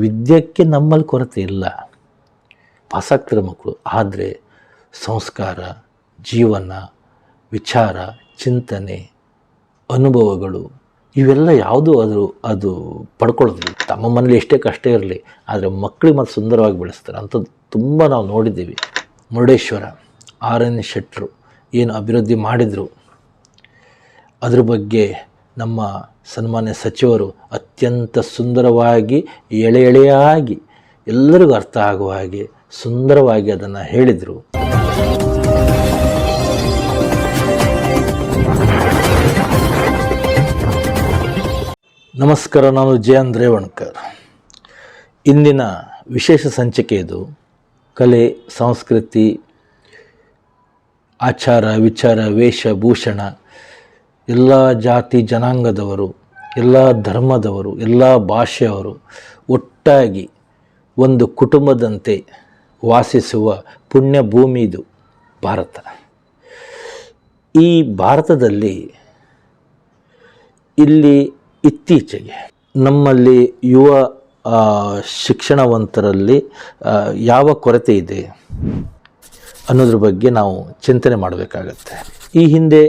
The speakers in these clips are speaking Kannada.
ವಿದ್ಯೆಗೆ ನಮ್ಮಲ್ಲಿ ಕೊರತೆ ಇಲ್ಲ. ಆಸಕ್ತರ ಮಕ್ಕಳು. ಆದರೆ ಸಂಸ್ಕಾರ, ಜೀವನ, ವಿಚಾರ, ಚಿಂತನೆ, ಅನುಭವಗಳು, ಇವೆಲ್ಲ ಯಾವುದು ಅದು ಅದು ಪಡ್ಕೊಳ್ಳೋದಿಲ್ಲ. ತಮ್ಮ ಮನೇಲಿ ಎಷ್ಟೇ ಕಷ್ಟ ಇರಲಿ, ಆದರೆ ಮಕ್ಕಳಿಗೆ ಮತ್ತು ಸುಂದರವಾಗಿ ಬೆಳೆಸ್ತಾರೆ. ಅಂಥದ್ದು ತುಂಬ ನಾವು ನೋಡಿದ್ದೀವಿ. ಮುರುಡೇಶ್ವರ ಆರ್ ಎನ್ ಶೆಟ್ಟರು ಏನು ಅಭಿವೃದ್ಧಿ ಮಾಡಿದರು. ಅದ್ರ ಬಗ್ಗೆ ನಮ್ಮ ಸನ್ಮಾನ್ಯ ಸಚಿವರು ಅತ್ಯಂತ ಸುಂದರವಾಗಿ, ಎಳೆ ಎಳೆಯಾಗಿ, ಎಲ್ಲರಿಗೂ ಅರ್ಥ ಆಗುವ ಹಾಗೆ ಸುಂದರವಾಗಿ ಅದನ್ನು ಹೇಳಿದರು. ನಮಸ್ಕಾರ, ನಾನು ಜಯಂತ್ ರೇವಣ್ಕರ್. ಇಂದಿನ ವಿಶೇಷ ಸಂಚಿಕೆ ಇದು. ಕಲೆ, ಸಂಸ್ಕೃತಿ, ಆಚಾರ, ವಿಚಾರ ವೇಷಭೂಷಣ ಎಲ್ಲ ಜಾತಿ ಜನಾಂಗದವರು, ಎಲ್ಲ ಧರ್ಮದವರು, ಎಲ್ಲ ಭಾಷೆಯವರು ಒಟ್ಟಾಗಿ ಒಂದು ಕುಟುಂಬದಂತೆ ವಾಸಿಸುವ ಪುಣ್ಯ ಭೂಮಿ ಇದು ಭಾರತ. ಈ ಭಾರತದಲ್ಲಿ ಇಲ್ಲಿ ಇತ್ತೀಚೆಗೆ ನಮ್ಮಲ್ಲಿ ಯುವ ಶಿಕ್ಷಣವಂತರಲ್ಲಿ ಯಾವ ಕೊರತೆ ಇದೆ ಅನ್ನೋದ್ರ ಬಗ್ಗೆ ನಾವು ಚಿಂತನೆ ಮಾಡಬೇಕಾಗತ್ತೆ. ಈ ಹಿಂದೆ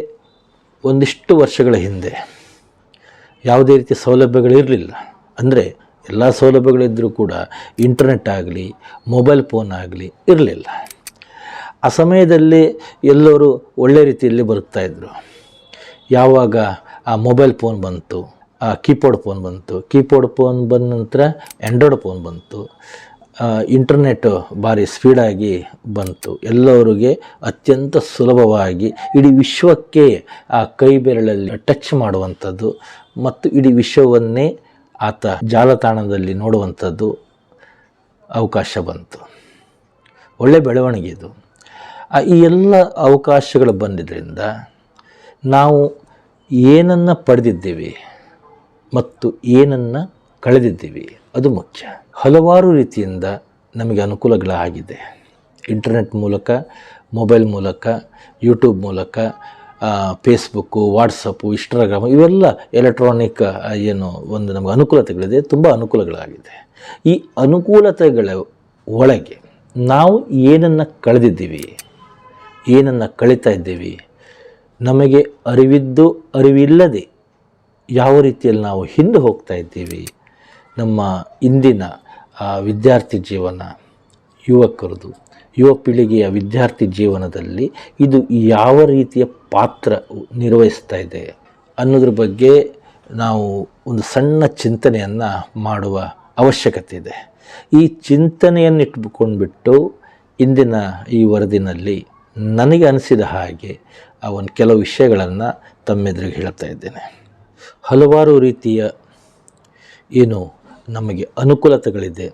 ಒಂದಿಷ್ಟು ವರ್ಷಗಳ ಹಿಂದೆ ಯಾವುದೇ ರೀತಿ ಸೌಲಭ್ಯಗಳಿರಲಿಲ್ಲ. ಅಂದರೆ ಎಲ್ಲ ಸೌಲಭ್ಯಗಳಿದ್ದರೂ ಕೂಡ ಇಂಟರ್ನೆಟ್ ಆಗಲಿ ಮೊಬೈಲ್ ಫೋನ್ ಆಗಲಿ ಇರಲಿಲ್ಲ. ಆ ಸಮಯದಲ್ಲಿ ಎಲ್ಲರೂ ಒಳ್ಳೆ ರೀತಿಯಲ್ಲಿ ಬದುಕ್ತಾಯಿದ್ರು ಯಾವಾಗ ಆ ಮೊಬೈಲ್ ಫೋನ್ ಬಂತು, ಆ ಕೀಪೋರ್ಡ್ ಫೋನ್ ಬಂತು ಕೀಪೋರ್ಡ್ ಫೋನ್ ಬಂದ ನಂತರ ಆ್ಯಂಡ್ರಾಯ್ಡ್ ಫೋನ್ ಬಂತು ಇಂಟರ್ನೆಟ್ ಭಾರಿ ಸ್ಪೀಡಾಗಿ ಬಂತು. ಎಲ್ಲರಿಗೆ ಅತ್ಯಂತ ಸುಲಭವಾಗಿ ಇಡೀ ವಿಶ್ವಕ್ಕೆ ಆ ಕೈ ಬೆರಳಲ್ಲಿ ಟಚ್ ಮಾಡುವಂಥದ್ದು ಮತ್ತು ಇಡೀ ವಿಶ್ವವನ್ನೇ ಆತ ಜಾಲತಾಣದಲ್ಲಿ ನೋಡುವಂಥದ್ದು ಅವಕಾಶ ಬಂತು. ಒಳ್ಳೆ ಬೆಳವಣಿಗೆ ಇದು. ಈ ಎಲ್ಲ ಅವಕಾಶಗಳು ಬಂದಿದ್ದರಿಂದ ನಾವು ಏನನ್ನು ಪಡೆದಿದ್ದೇವೆ ಮತ್ತು ಏನನ್ನು ಕಳೆದಿದ್ದೀವಿ ಅದು ಮುಖ್ಯ. ಹಲವಾರು ರೀತಿಯಿಂದ ನಮಗೆ ಅನುಕೂಲಗಳಾಗಿದೆ. ಇಂಟರ್ನೆಟ್ ಮೂಲಕ, ಮೊಬೈಲ್ ಮೂಲಕ, ಯೂಟ್ಯೂಬ್ ಮೂಲಕ ಫೇಸ್ಬುಕ್ಕು ವಾಟ್ಸಪ್ಪು ಇನ್ಸ್ಟಾಗ್ರಾಮು ಇವೆಲ್ಲ ಎಲೆಕ್ಟ್ರಾನಿಕ್ ಏನು ಒಂದು ನಮಗೆ ಅನುಕೂಲತೆಗಳಿದೆ, ತುಂಬ ಅನುಕೂಲಗಳಾಗಿದೆ. ಈ ಅನುಕೂಲತೆಗಳ ಒಳಗೆ ನಾವು ಏನನ್ನು ಕಳೆದಿದ್ದೀವಿ, ಏನನ್ನು ಕಳೀತಾ ಇದ್ದೀವಿ, ನಮಗೆ ಅರಿವಿದ್ದು ಅರಿವಿಲ್ಲದೆ ಯಾವ ರೀತಿಯಲ್ಲಿ ನಾವು ಹಿಂದೆ ಹೋಗ್ತಾ ಇದ್ದೀವಿ, ನಮ್ಮ ಇಂದಿನ ವಿದ್ಯಾರ್ಥಿ ಜೀವನ, ಯುವಕರದು, ಯುವ ಪೀಳಿಗೆಯ ವಿದ್ಯಾರ್ಥಿ ಜೀವನದಲ್ಲಿ ಇದು ಯಾವ ರೀತಿಯ ಪಾತ್ರ ನಿರ್ವಹಿಸ್ತಾ ಇದೆ ಅನ್ನೋದ್ರ ಬಗ್ಗೆ ನಾವು ಒಂದು ಸಣ್ಣ ಚಿಂತನೆಯನ್ನು ಮಾಡುವ ಅವಶ್ಯಕತೆ ಇದೆ. ಈ ಚಿಂತನೆಯನ್ನು ಇಟ್ಕೊಂಡ್ಬಿಟ್ಟು ಇಂದಿನ ಈ ವರದಿನಲ್ಲಿ ನನಗೆ ಅನಿಸಿದ ಹಾಗೆ ಆ ಒಂದು ಕೆಲವು ವಿಷಯಗಳನ್ನು ತಮ್ಮೆದುರಿಗೆ ಹೇಳ್ತಾ ಇದ್ದೇನೆ. ಹಲವಾರು ರೀತಿಯ ಏನು ನಮಗೆ ಅನುಕೂಲತೆಗಳಿದೆ.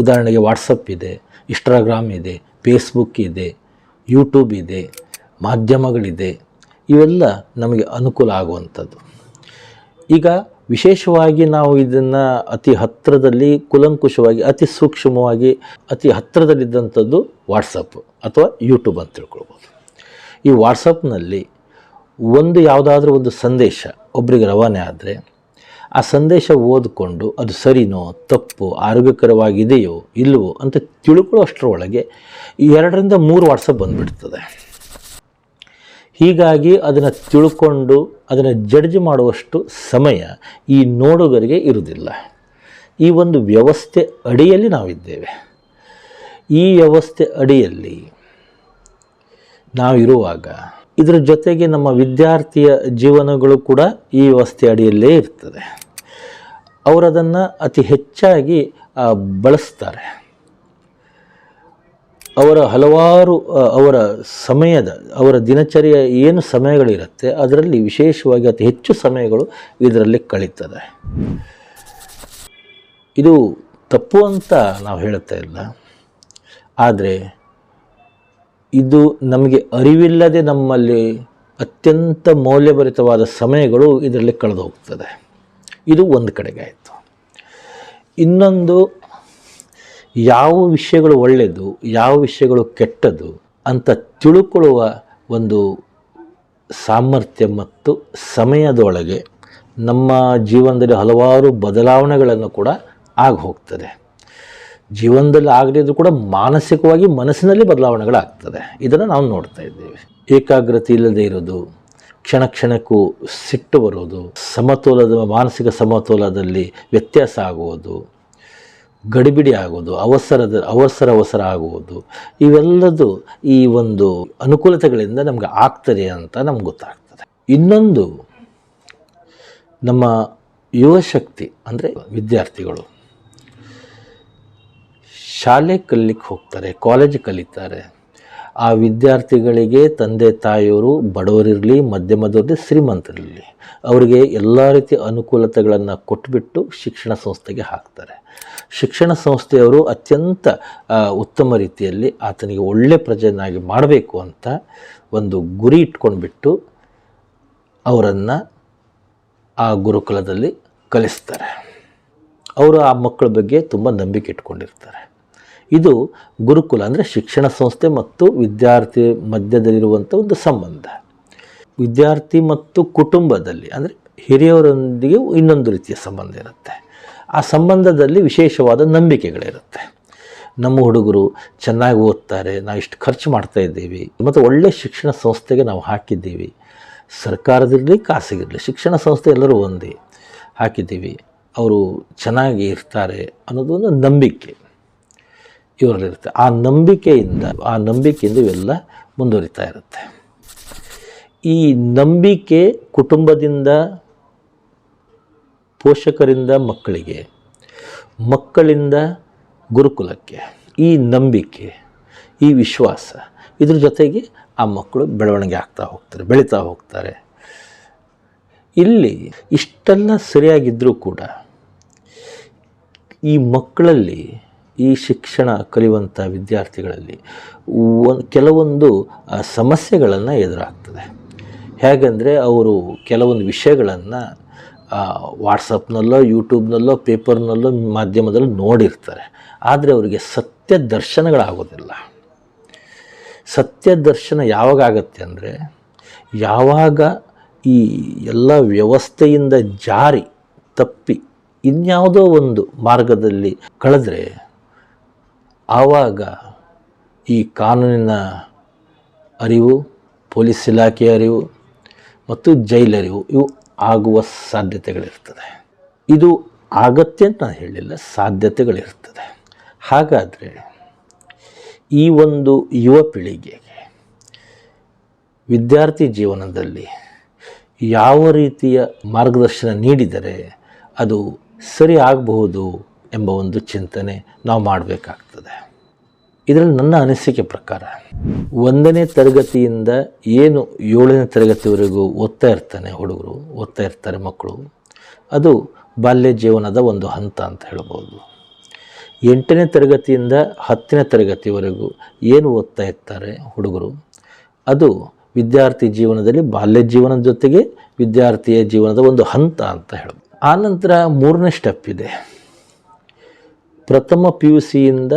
ಉದಾಹರಣೆಗೆ ವಾಟ್ಸಪ್ ಇದೆ ಇನ್ಸ್ಟಾಗ್ರಾಮ್ ಇದೆ ಫೇಸ್ಬುಕ್ ಇದೆ ಯೂಟ್ಯೂಬ್ ಇದೆ, ಮಾಧ್ಯಮಗಳಿದೆ. ಇವೆಲ್ಲ ನಮಗೆ ಅನುಕೂಲ ಆಗುವಂಥದ್ದು. ಈಗ ವಿಶೇಷವಾಗಿ ನಾವು ಇದನ್ನು ಅತಿ ಹತ್ತಿರದಲ್ಲಿ ಕುಲಂಕುಷವಾಗಿ, ಅತಿ ಸೂಕ್ಷ್ಮವಾಗಿ, ಅತಿ ಹತ್ತಿರದಲ್ಲಿದ್ದಂಥದ್ದು ವಾಟ್ಸಪ್ ಅಥವಾ ಯೂಟ್ಯೂಬ್ ಅಂತ ತಿಳ್ಕೊಳ್ಬೋದು. ಈ ವಾಟ್ಸಪ್ನಲ್ಲಿ ಒಂದು ಯಾವುದಾದ್ರೂ ಒಂದು ಸಂದೇಶ ಒಬ್ಬರಿಗೆ ರವಾನೆ ಆದರೆ ಆ ಸಂದೇಶ ಓದಿಕೊಂಡು ಅದು ಸರಿನೋ, ತಪ್ಪು, ಆರೋಗ್ಯಕರವಾಗಿದೆಯೋ ಇಲ್ಲವೋ ಅಂತ ತಿಳ್ಕೊಳ್ಳೋಷ್ಟರ ಒಳಗೆ ಎರಡರಿಂದ ಮೂರು ವಾಟ್ಸಪ್ ಬಂದುಬಿಡ್ತದೆ. ಹೀಗಾಗಿ ಅದನ್ನು ತಿಳ್ಕೊಂಡು ಅದನ್ನು ಜಡ್ಜ್ ಮಾಡುವಷ್ಟು ಸಮಯ ಈ ನೋಡುಗರಿಗೆ ಇರುವುದಿಲ್ಲ. ಈ ಒಂದು ವ್ಯವಸ್ಥೆ ಅಡಿಯಲ್ಲಿ ನಾವಿದ್ದೇವೆ. ಈ ವ್ಯವಸ್ಥೆ ಅಡಿಯಲ್ಲಿ ನಾವಿರುವಾಗ ಇದರ ಜೊತೆಗೆ ನಮ್ಮ ವಿದ್ಯಾರ್ಥಿಯ ಜೀವನಗಳು ಕೂಡ ಈ ವ್ಯವಸ್ಥೆ ಅಡಿಯಲ್ಲೇ ಇರ್ತದೆ. ಅವರದನ್ನು ಅತಿ ಹೆಚ್ಚಾಗಿ ಬಳಸ್ತಾರೆ. ಅವರ ಹಲವಾರು ಅವರ ಸಮಯದ, ಅವರ ದಿನಚರಿಯ ಏನು ಸಮಯಗಳಿರುತ್ತೆ, ಅದರಲ್ಲಿ ವಿಶೇಷವಾಗಿ ಅತಿ ಹೆಚ್ಚು ಸಮಯಗಳು ಇದರಲ್ಲಿ ಕಳೀತದೆ. ಇದು ತಪ್ಪು ಅಂತ ನಾವು ಹೇಳ್ತಾ ಇಲ್ಲ. ಆದರೆ, ಇದು ನಮಗೆ ಅರಿವಿಲ್ಲದೆ ನಮ್ಮಲ್ಲಿ ಅತ್ಯಂತ ಮೌಲ್ಯಭರಿತವಾದ ಸಮಯಗಳು ಇದರಲ್ಲಿ ಕಳೆದು ಹೋಗ್ತದೆ ಇದು ಒಂದು ಕಡೆಗೆ ಆಯಿತು. ಇನ್ನೊಂದು, ಯಾವ ವಿಷಯಗಳು ಒಳ್ಳೆಯದು, ಯಾವ ವಿಷಯಗಳು ಕೆಟ್ಟದ್ದು ಅಂತ ತಿಳ್ಕೊಳ್ಳುವ ಒಂದು ಸಾಮರ್ಥ್ಯ ಮತ್ತು ಸಮಯದೊಳಗೆ ನಮ್ಮ ಜೀವನದಲ್ಲಿ ಹಲವಾರು ಬದಲಾವಣೆಗಳನ್ನು ಕೂಡ ಆಗಿ ಹೋಗ್ತದೆ ಜೀವನದಲ್ಲಿ ಆಗದಿದ್ರು ಕೂಡ ಮಾನಸಿಕವಾಗಿ ಮನಸ್ಸಿನಲ್ಲಿ ಬದಲಾವಣೆಗಳಾಗ್ತದೆ. ಇದನ್ನು ನಾವು ನೋಡ್ತಾ ಇದ್ದೇವೆ. ಏಕಾಗ್ರತೆ ಇಲ್ಲದೆ ಇರೋದು ಕ್ಷಣ ಕ್ಷಣಕ್ಕೂ ಸಿಟ್ಟು ಬರೋದು, ಸಮತೋಲದ, ಮಾನಸಿಕ ಸಮತೋಲದಲ್ಲಿ ವ್ಯತ್ಯಾಸ ಆಗುವುದು, ಗಡಿಬಿಡಿ ಆಗುವುದು, ಅವಸರದ ಅವಸರ ಅವಸರ ಆಗುವುದು, ಇವೆಲ್ಲದು ಈ ಒಂದು ಅನುಕೂಲತೆಗಳಿಂದ ನಮ್ಗೆ ಆಗ್ತದೆ ಅಂತ ನಮ್ಗೆ ಗೊತ್ತಾಗ್ತದೆ. ಇನ್ನೊಂದು, ನಮ್ಮ ಯುವಶಕ್ತಿ ಅಂದರೆ ವಿದ್ಯಾರ್ಥಿಗಳು. ಶಾಲೆ ಕಲಿಕ್ಕೆ ಹೋಗ್ತಾರೆ ಕಾಲೇಜ್ ಕಲಿತಾರೆ. ಆ ವಿದ್ಯಾರ್ಥಿಗಳಿಗೆ ತಂದೆ ತಾಯಿಯವರು ಬಡವರಿರಲಿ ಮಧ್ಯಮದವ್ರದ್ದು ಶ್ರೀಮಂತರಿರಲಿ, ಅವರಿಗೆ ಎಲ್ಲ ರೀತಿಯ ಅನುಕೂಲತೆಗಳನ್ನು ಕೊಟ್ಬಿಟ್ಟು ಶಿಕ್ಷಣ ಸಂಸ್ಥೆಗೆ ಹಾಕ್ತಾರೆ. ಶಿಕ್ಷಣ ಸಂಸ್ಥೆಯವರು ಅತ್ಯಂತ ಉತ್ತಮ ರೀತಿಯಲ್ಲಿ ಆತನಿಗೆ ಒಳ್ಳೆ ಪ್ರಜೆಯನ್ನಾಗಿ ಮಾಡಬೇಕು ಅಂತ ಒಂದು ಗುರಿ ಇಟ್ಕೊಂಡ್ಬಿಟ್ಟು ಅವರನ್ನು ಆ ಗುರುಕುಲದಲ್ಲಿ ಕಲಿಸ್ತಾರೆ. ಅವರು ಆ ಮಕ್ಕಳ ಬಗ್ಗೆ ತುಂಬ ನಂಬಿಕೆ ಇಟ್ಕೊಂಡಿರ್ತಾರೆ. ಇದು ಗುರುಕುಲ ಅಂದರೆ ಶಿಕ್ಷಣ ಸಂಸ್ಥೆ ಮತ್ತು ವಿದ್ಯಾರ್ಥಿ ಮಧ್ಯದಲ್ಲಿರುವಂಥ ಒಂದು ಸಂಬಂಧ. ವಿದ್ಯಾರ್ಥಿ ಮತ್ತು ಕುಟುಂಬದಲ್ಲಿ ಅಂದರೆ ಹಿರಿಯವರೊಂದಿಗೆ ಇನ್ನೊಂದು ರೀತಿಯ ಸಂಬಂಧ ಇರುತ್ತೆ. ಆ ಸಂಬಂಧದಲ್ಲಿ ವಿಶೇಷವಾದ ನಂಬಿಕೆಗಳಿರುತ್ತೆ. ನಮ್ಮ ಹುಡುಗರು ಚೆನ್ನಾಗಿ ಓದ್ತಾರೆ, ನಾವು ಇಷ್ಟು ಖರ್ಚು ಮಾಡ್ತಾ ಇದ್ದೀವಿ, ಮತ್ತು ಒಳ್ಳೆಯ ಶಿಕ್ಷಣ ಸಂಸ್ಥೆಗೆ ನಾವು ಹಾಕಿದ್ದೀವಿ, ಸರ್ಕಾರದಿರಲಿ, ಖಾಸಗಿರಲಿ, ಶಿಕ್ಷಣ ಸಂಸ್ಥೆ ಎಲ್ಲರೂ ಒಂದೇ ಹಾಕಿದ್ದೀವಿ, ಅವರು ಚೆನ್ನಾಗಿ ಇರ್ತಾರೆ ಅನ್ನೋದು ಒಂದು ನಂಬಿಕೆ. ಇವರಲ್ಲಿರುತ್ತೆ. ಆ ನಂಬಿಕೆಯಿಂದ ಆ ನಂಬಿಕೆಯಿಂದ ಇವೆಲ್ಲ ಮುಂದುವರಿತಾ ಇರುತ್ತೆ. ಈ ನಂಬಿಕೆ ಕುಟುಂಬದಿಂದ, ಪೋಷಕರಿಂದ, ಮಕ್ಕಳಿಗೆ, ಮಕ್ಕಳಿಂದ ಗುರುಕುಲಕ್ಕೆ, ಈ ನಂಬಿಕೆ, ಈ ವಿಶ್ವಾಸ, ಇದ್ರ ಜೊತೆಗೆ ಆ ಮಕ್ಕಳು ಬೆಳವಣಿಗೆ ಆಗ್ತಾ ಹೋಗ್ತಾರೆ, ಬೆಳೀತಾ ಹೋಗ್ತಾರೆ. ಇಲ್ಲಿ ಇಷ್ಟೆಲ್ಲ ಸರಿಯಾಗಿದ್ದರೂ ಕೂಡ ಈ ಮಕ್ಕಳಲ್ಲಿ ಈ ಶಿಕ್ಷಣ ಕಲಿಯುವಂಥ ವಿದ್ಯಾರ್ಥಿಗಳಲ್ಲಿ ಒಂದು ಕೆಲವೊಂದು ಸಮಸ್ಯೆಗಳನ್ನು ಎದುರಾಗ್ತದೆ. ಹೇಗೆಂದರೆ ಅವರು ಕೆಲವೊಂದು ವಿಷಯಗಳನ್ನು ವಾಟ್ಸಪ್ನಲ್ಲೋ, ಯೂಟ್ಯೂಬ್ನಲ್ಲೋ, ಪೇಪರ್ನಲ್ಲೋ, ಮಾಧ್ಯಮದಲ್ಲೋ ನೋಡಿರ್ತಾರೆ. ಆದರೆ ಅವರಿಗೆ ಸತ್ಯ ದರ್ಶನಗಳಾಗೋದಿಲ್ಲ. ಸತ್ಯ ದರ್ಶನ ಯಾವಾಗ ಆಗತ್ತೆ ಅಂದರೆ, ಯಾವಾಗ ಈ ಎಲ್ಲ ವ್ಯವಸ್ಥೆಯಿಂದ ಜಾರಿ ತಪ್ಪಿ ಇನ್ಯಾವುದೋ ಒಂದು ಮಾರ್ಗದಲ್ಲಿ ಕಳೆದ್ರೆ ಆವಾಗ ಈ ಕಾನೂನಿನ ಅರಿವು, ಪೊಲೀಸ್ ಇಲಾಖೆಯ ಅರಿವು ಮತ್ತು ಜೈಲರಿವು ಇವು ಆಗುವ ಸಾಧ್ಯತೆಗಳಿರ್ತದೆ. ಇದು ಆಗತ್ತೆ ಅಂತ ನಾನು ಹೇಳಿಲ್ಲ ಸಾಧ್ಯತೆಗಳಿರ್ತದೆ. ಹಾಗಾದರೆ ಈ ಒಂದು ಯುವ ಪೀಳಿಗೆಗೆ ವಿದ್ಯಾರ್ಥಿ ಜೀವನದಲ್ಲಿ ಯಾವ ರೀತಿಯ ಮಾರ್ಗದರ್ಶನ ನೀಡಿದರೆ ಅದು ಸರಿ ಆಗಬಹುದು ಎಂಬ ಒಂದು ಚಿಂತನೆ ನಾವು ಮಾಡಬೇಕಾಗ್ತದೆ. ಇದರಲ್ಲಿ ನನ್ನ ಅನಿಸಿಕೆ ಪ್ರಕಾರ ಒಂದನೇ ತರಗತಿಯಿಂದ ಏನು ಏಳನೇ ತರಗತಿವರೆಗೂ ಓದ್ತಾ ಇರ್ತಾನೆ ಹುಡುಗರು, ಓದ್ತಾ ಇರ್ತಾರೆ ಮಕ್ಕಳು, ಅದು ಬಾಲ್ಯ ಜೀವನದ ಒಂದು ಹಂತ ಅಂತ ಹೇಳ್ಬೋದು. ಎಂಟನೇ ತರಗತಿಯಿಂದ ಹತ್ತನೇ ತರಗತಿವರೆಗೂ ಏನು ಓದ್ತಾ ಇರ್ತಾರೆ ಹುಡುಗರು, ಅದು ವಿದ್ಯಾರ್ಥಿ ಜೀವನದಲ್ಲಿ ಬಾಲ್ಯ ಜೀವನದ ಜೊತೆಗೆ ವಿದ್ಯಾರ್ಥಿಯ ಜೀವನದ ಒಂದು ಹಂತ ಅಂತ ಹೇಳ್ಬೋದು. ಆನಂತರ ಮೂರನೇ ಸ್ಟೆಪ್ ಇದೆ. ಪ್ರಥಮ ಪಿ ಯು ಸಿಯಿಂದ